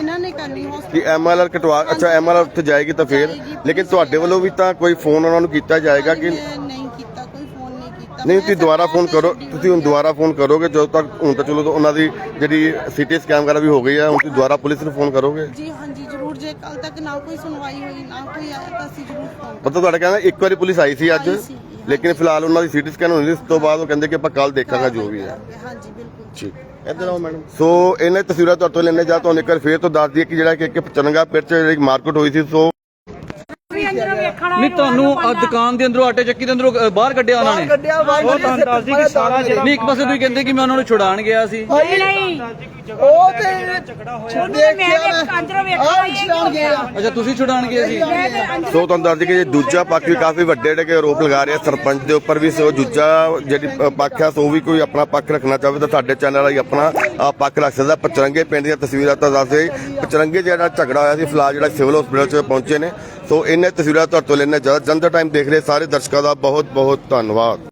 S4: ਇਹਨਾਂ ਨੇ ਕਰਨੀ
S2: ਕਿ ਐਮਐਲਆਰ ਕਟਵਾ ਅੱਛਾ ਐਮਐਲਆਰ ਉੱਥੇ ਜਾਏਗੀ ਤਾਂ ਫੇਰ। ਲੇਕਿਨ ਤੁਹਾਡੇ ਵੱਲੋਂ ਵੀ ਤਾਂ ਕੋਈ ਫੋਨ ਉਹਨਾਂ ਨੂੰ ਕੀਤਾ ਜਾਏਗਾ ਕਿ
S4: ਨਹੀਂ ਕੀਤਾ ਕੋਈ ਫੋਨ ਨਹੀਂ ਕੀਤਾ।
S2: ਨਹੀਂ ਤੁਸੀਂ ਦੁਬਾਰਾ ਫੋਨ ਕਰੋ ਤੁਸੀਂ ਹੁਣ ਦੁਬਾਰਾ ਫੋਨ ਕਰੋਗੇ ਜਦੋਂ ਤੱਕ ਹੁਣ ਤਾਂ ਚਲੋ ਉਹਨਾਂ ਦੀ ਜਿਹੜੀ ਸਿਟੀ ਸਕੈਨ ਵਗੈਰਾ ਵੀ ਹੋ ਗਈ ਹੈ ਹੁਣ ਤੁਸੀਂ ਦੁਬਾਰਾ ਪੁਲਿਸ ਨੂੰ ਫੋਨ ਕਰੋਗੇ?
S4: ਜੀ ਹਾਂਜੀ ਜ਼ਰੂਰ। ਜੇ ਕੱਲ ਤੱਕ ਨਾ ਕੋਈ ਸੁਣਵਾਈ ਹੋਈ ਨਾ ਕੋਈ ਆਇਆ ਤਾਂ ਅਸੀਂ ਜ਼ਰੂਰ ਫੋਨ
S2: ਪਤਾ ਤੁਹਾਡਾ ਕਹਿੰਦਾ ਇੱਕ ਵਾਰੀ ਪੁਲਿਸ ਆਈ ਸੀ ਅੱਜ ਲੇਕਿਨ ਫਿਲਹਾਲ ਉਹਨਾਂ ਦੀ ਸਿਟੀ ਸਕੈਨ ਹੋਣੀ ਸੀ ਉਸ ਤੋਂ ਬਾਅਦ ਉਹ ਕਹਿੰਦੇ ਕਿ ਆਪਾਂ ਕੱਲ ਦੇਖਾਂਗੇ ਜੋ ਵੀ ਹੈ।
S4: ਹਾਂਜੀ ਬਿਲਕੁਲ।
S2: ਠੀਕ। ਇੱਧਰ ਆਓ ਮੈਡਮ। ਸੋ ਇਹਨਾਂ ਤਸਵੀਰਾਂ ਤੁਹਾਡੇ ਤੋਂ ਲੈਣੇ ਜਾ ਤੁਹਾਨੂੰ ਇੱਕ ਵਾਰ ਫੇਰ ਤੋਂ ਦੱਸ ਦਈਏ ਕਿ ਜਿਹੜਾ ਕਿ ਇੱਕ ਚਰਨਗਾ ਪਿੰਡ 'ਚ ਜਿਹੜੀ ਮਾਰਕੀਟ ਹੋਈ ਸੀ ਸੋ
S7: ਨਹੀਂ ਤੁਹਾਨੂੰ ਆਹ ਦੁਕਾਨ ਦੇ ਅੰਦਰੋਂ ਆਟੇ ਚੱਕੀ ਦੇ ਅੰਦਰੋਂ ਅ, ਬਾਹਰ ਕੱਢਿਆ ਉਹਨਾਂ ਨੇ।
S5: ਕੱਢਿਆ ਵਾਈ
S1: ਉਹ ਤੁਹਾਨੂੰ ਦੱਸਦੀ ਕਿ ਸਾਰਾ ਜਿਹੜਾ
S7: ਨਹੀਂ ਇੱਕ ਪਾਸੇ ਤੁਸੀਂ ਕਹਿੰਦੇ ਕਿ ਮੈਂ ਉਹਨਾਂ ਨੂੰ ਛੁਡਾਣ ਗਿਆ ਸੀ।
S6: ਨਹੀਂ ਨਹੀਂ।
S5: ਉਹ ਤੇ
S6: ਉਹਨੇ ਮੈਂ ਵੇਖ ਅੰਦਰੋਂ ਵੇਖਿਆ
S5: ਆਹ
S6: ਇਹ ਕੀ
S5: ਛਡਾਣ ਗਏ ਆ।
S7: ਅੱਛਾ ਤੁਸੀਂ ਛੁਡਾਣ ਗਏ ਸੀ?
S6: ਮੈਂ ਤੇ ਅੰਦਰ
S2: ਸੋ ਤੁਹਾਨੂੰ ਦੱਸ ਦਈਏ ਕਿ ਦੂਜਾ ਪੱਖ ਵੀ ਕਾਫੀ ਵੱਡੇ ਜਿਹੜੇ ਕਿ ਆਰੋਪ ਲਗਾ ਰਿਹਾ ਸਰਪੰਚ ਦੇ ਉੱਪਰ ਵੀ ਸੋ ਦੂਜਾ ਜਿਹੜੀ ਪੱਖ ਆ ਸੋ ਵੀ ਕੋਈ ਆਪਣਾ ਪੱਖ ਰੱਖਣਾ ਚਾਹਵੇ ਤਾਂ ਸਾਡੇ ਚੈਨਲ ਵਾਲੀ ਆਪਣਾ ਅ, ਪੱਖ ਰੱਖ ਸਕਦਾ। ਪਚਰੰਗੇ ਪਿੰਡ ਦੀਆਂ ਤਸਵੀਰਾਂ ਤਾਂ ਦੱਸਦੇ ਪਚਰੰਗੇ ਜਿਹੜਾ ਝਗੜਾ ਹੋਇਆ ਸੀ ਫਿਲਹਾਲ ਜਿਹੜਾ ਸਿਵਲ ਹਸਪੀਟਲ 'ਚ ਪਹੁੰਚੇ ਨੇ। ਸੋ ਇਹਨੇ ਤਸਵੀਰਾਂ ਤੁਹਾਡੇ ਤੋਂ ਲੈਣੇ ਜਨਤਾ ਟਾਈਮ ਦੇਖ ਰਹੇ ਸਾਰੇ ਦਰਸ਼ਕਾਂ ਦਾ ਬਹੁਤ ਬਹੁਤ ਧੰਨਵਾਦ।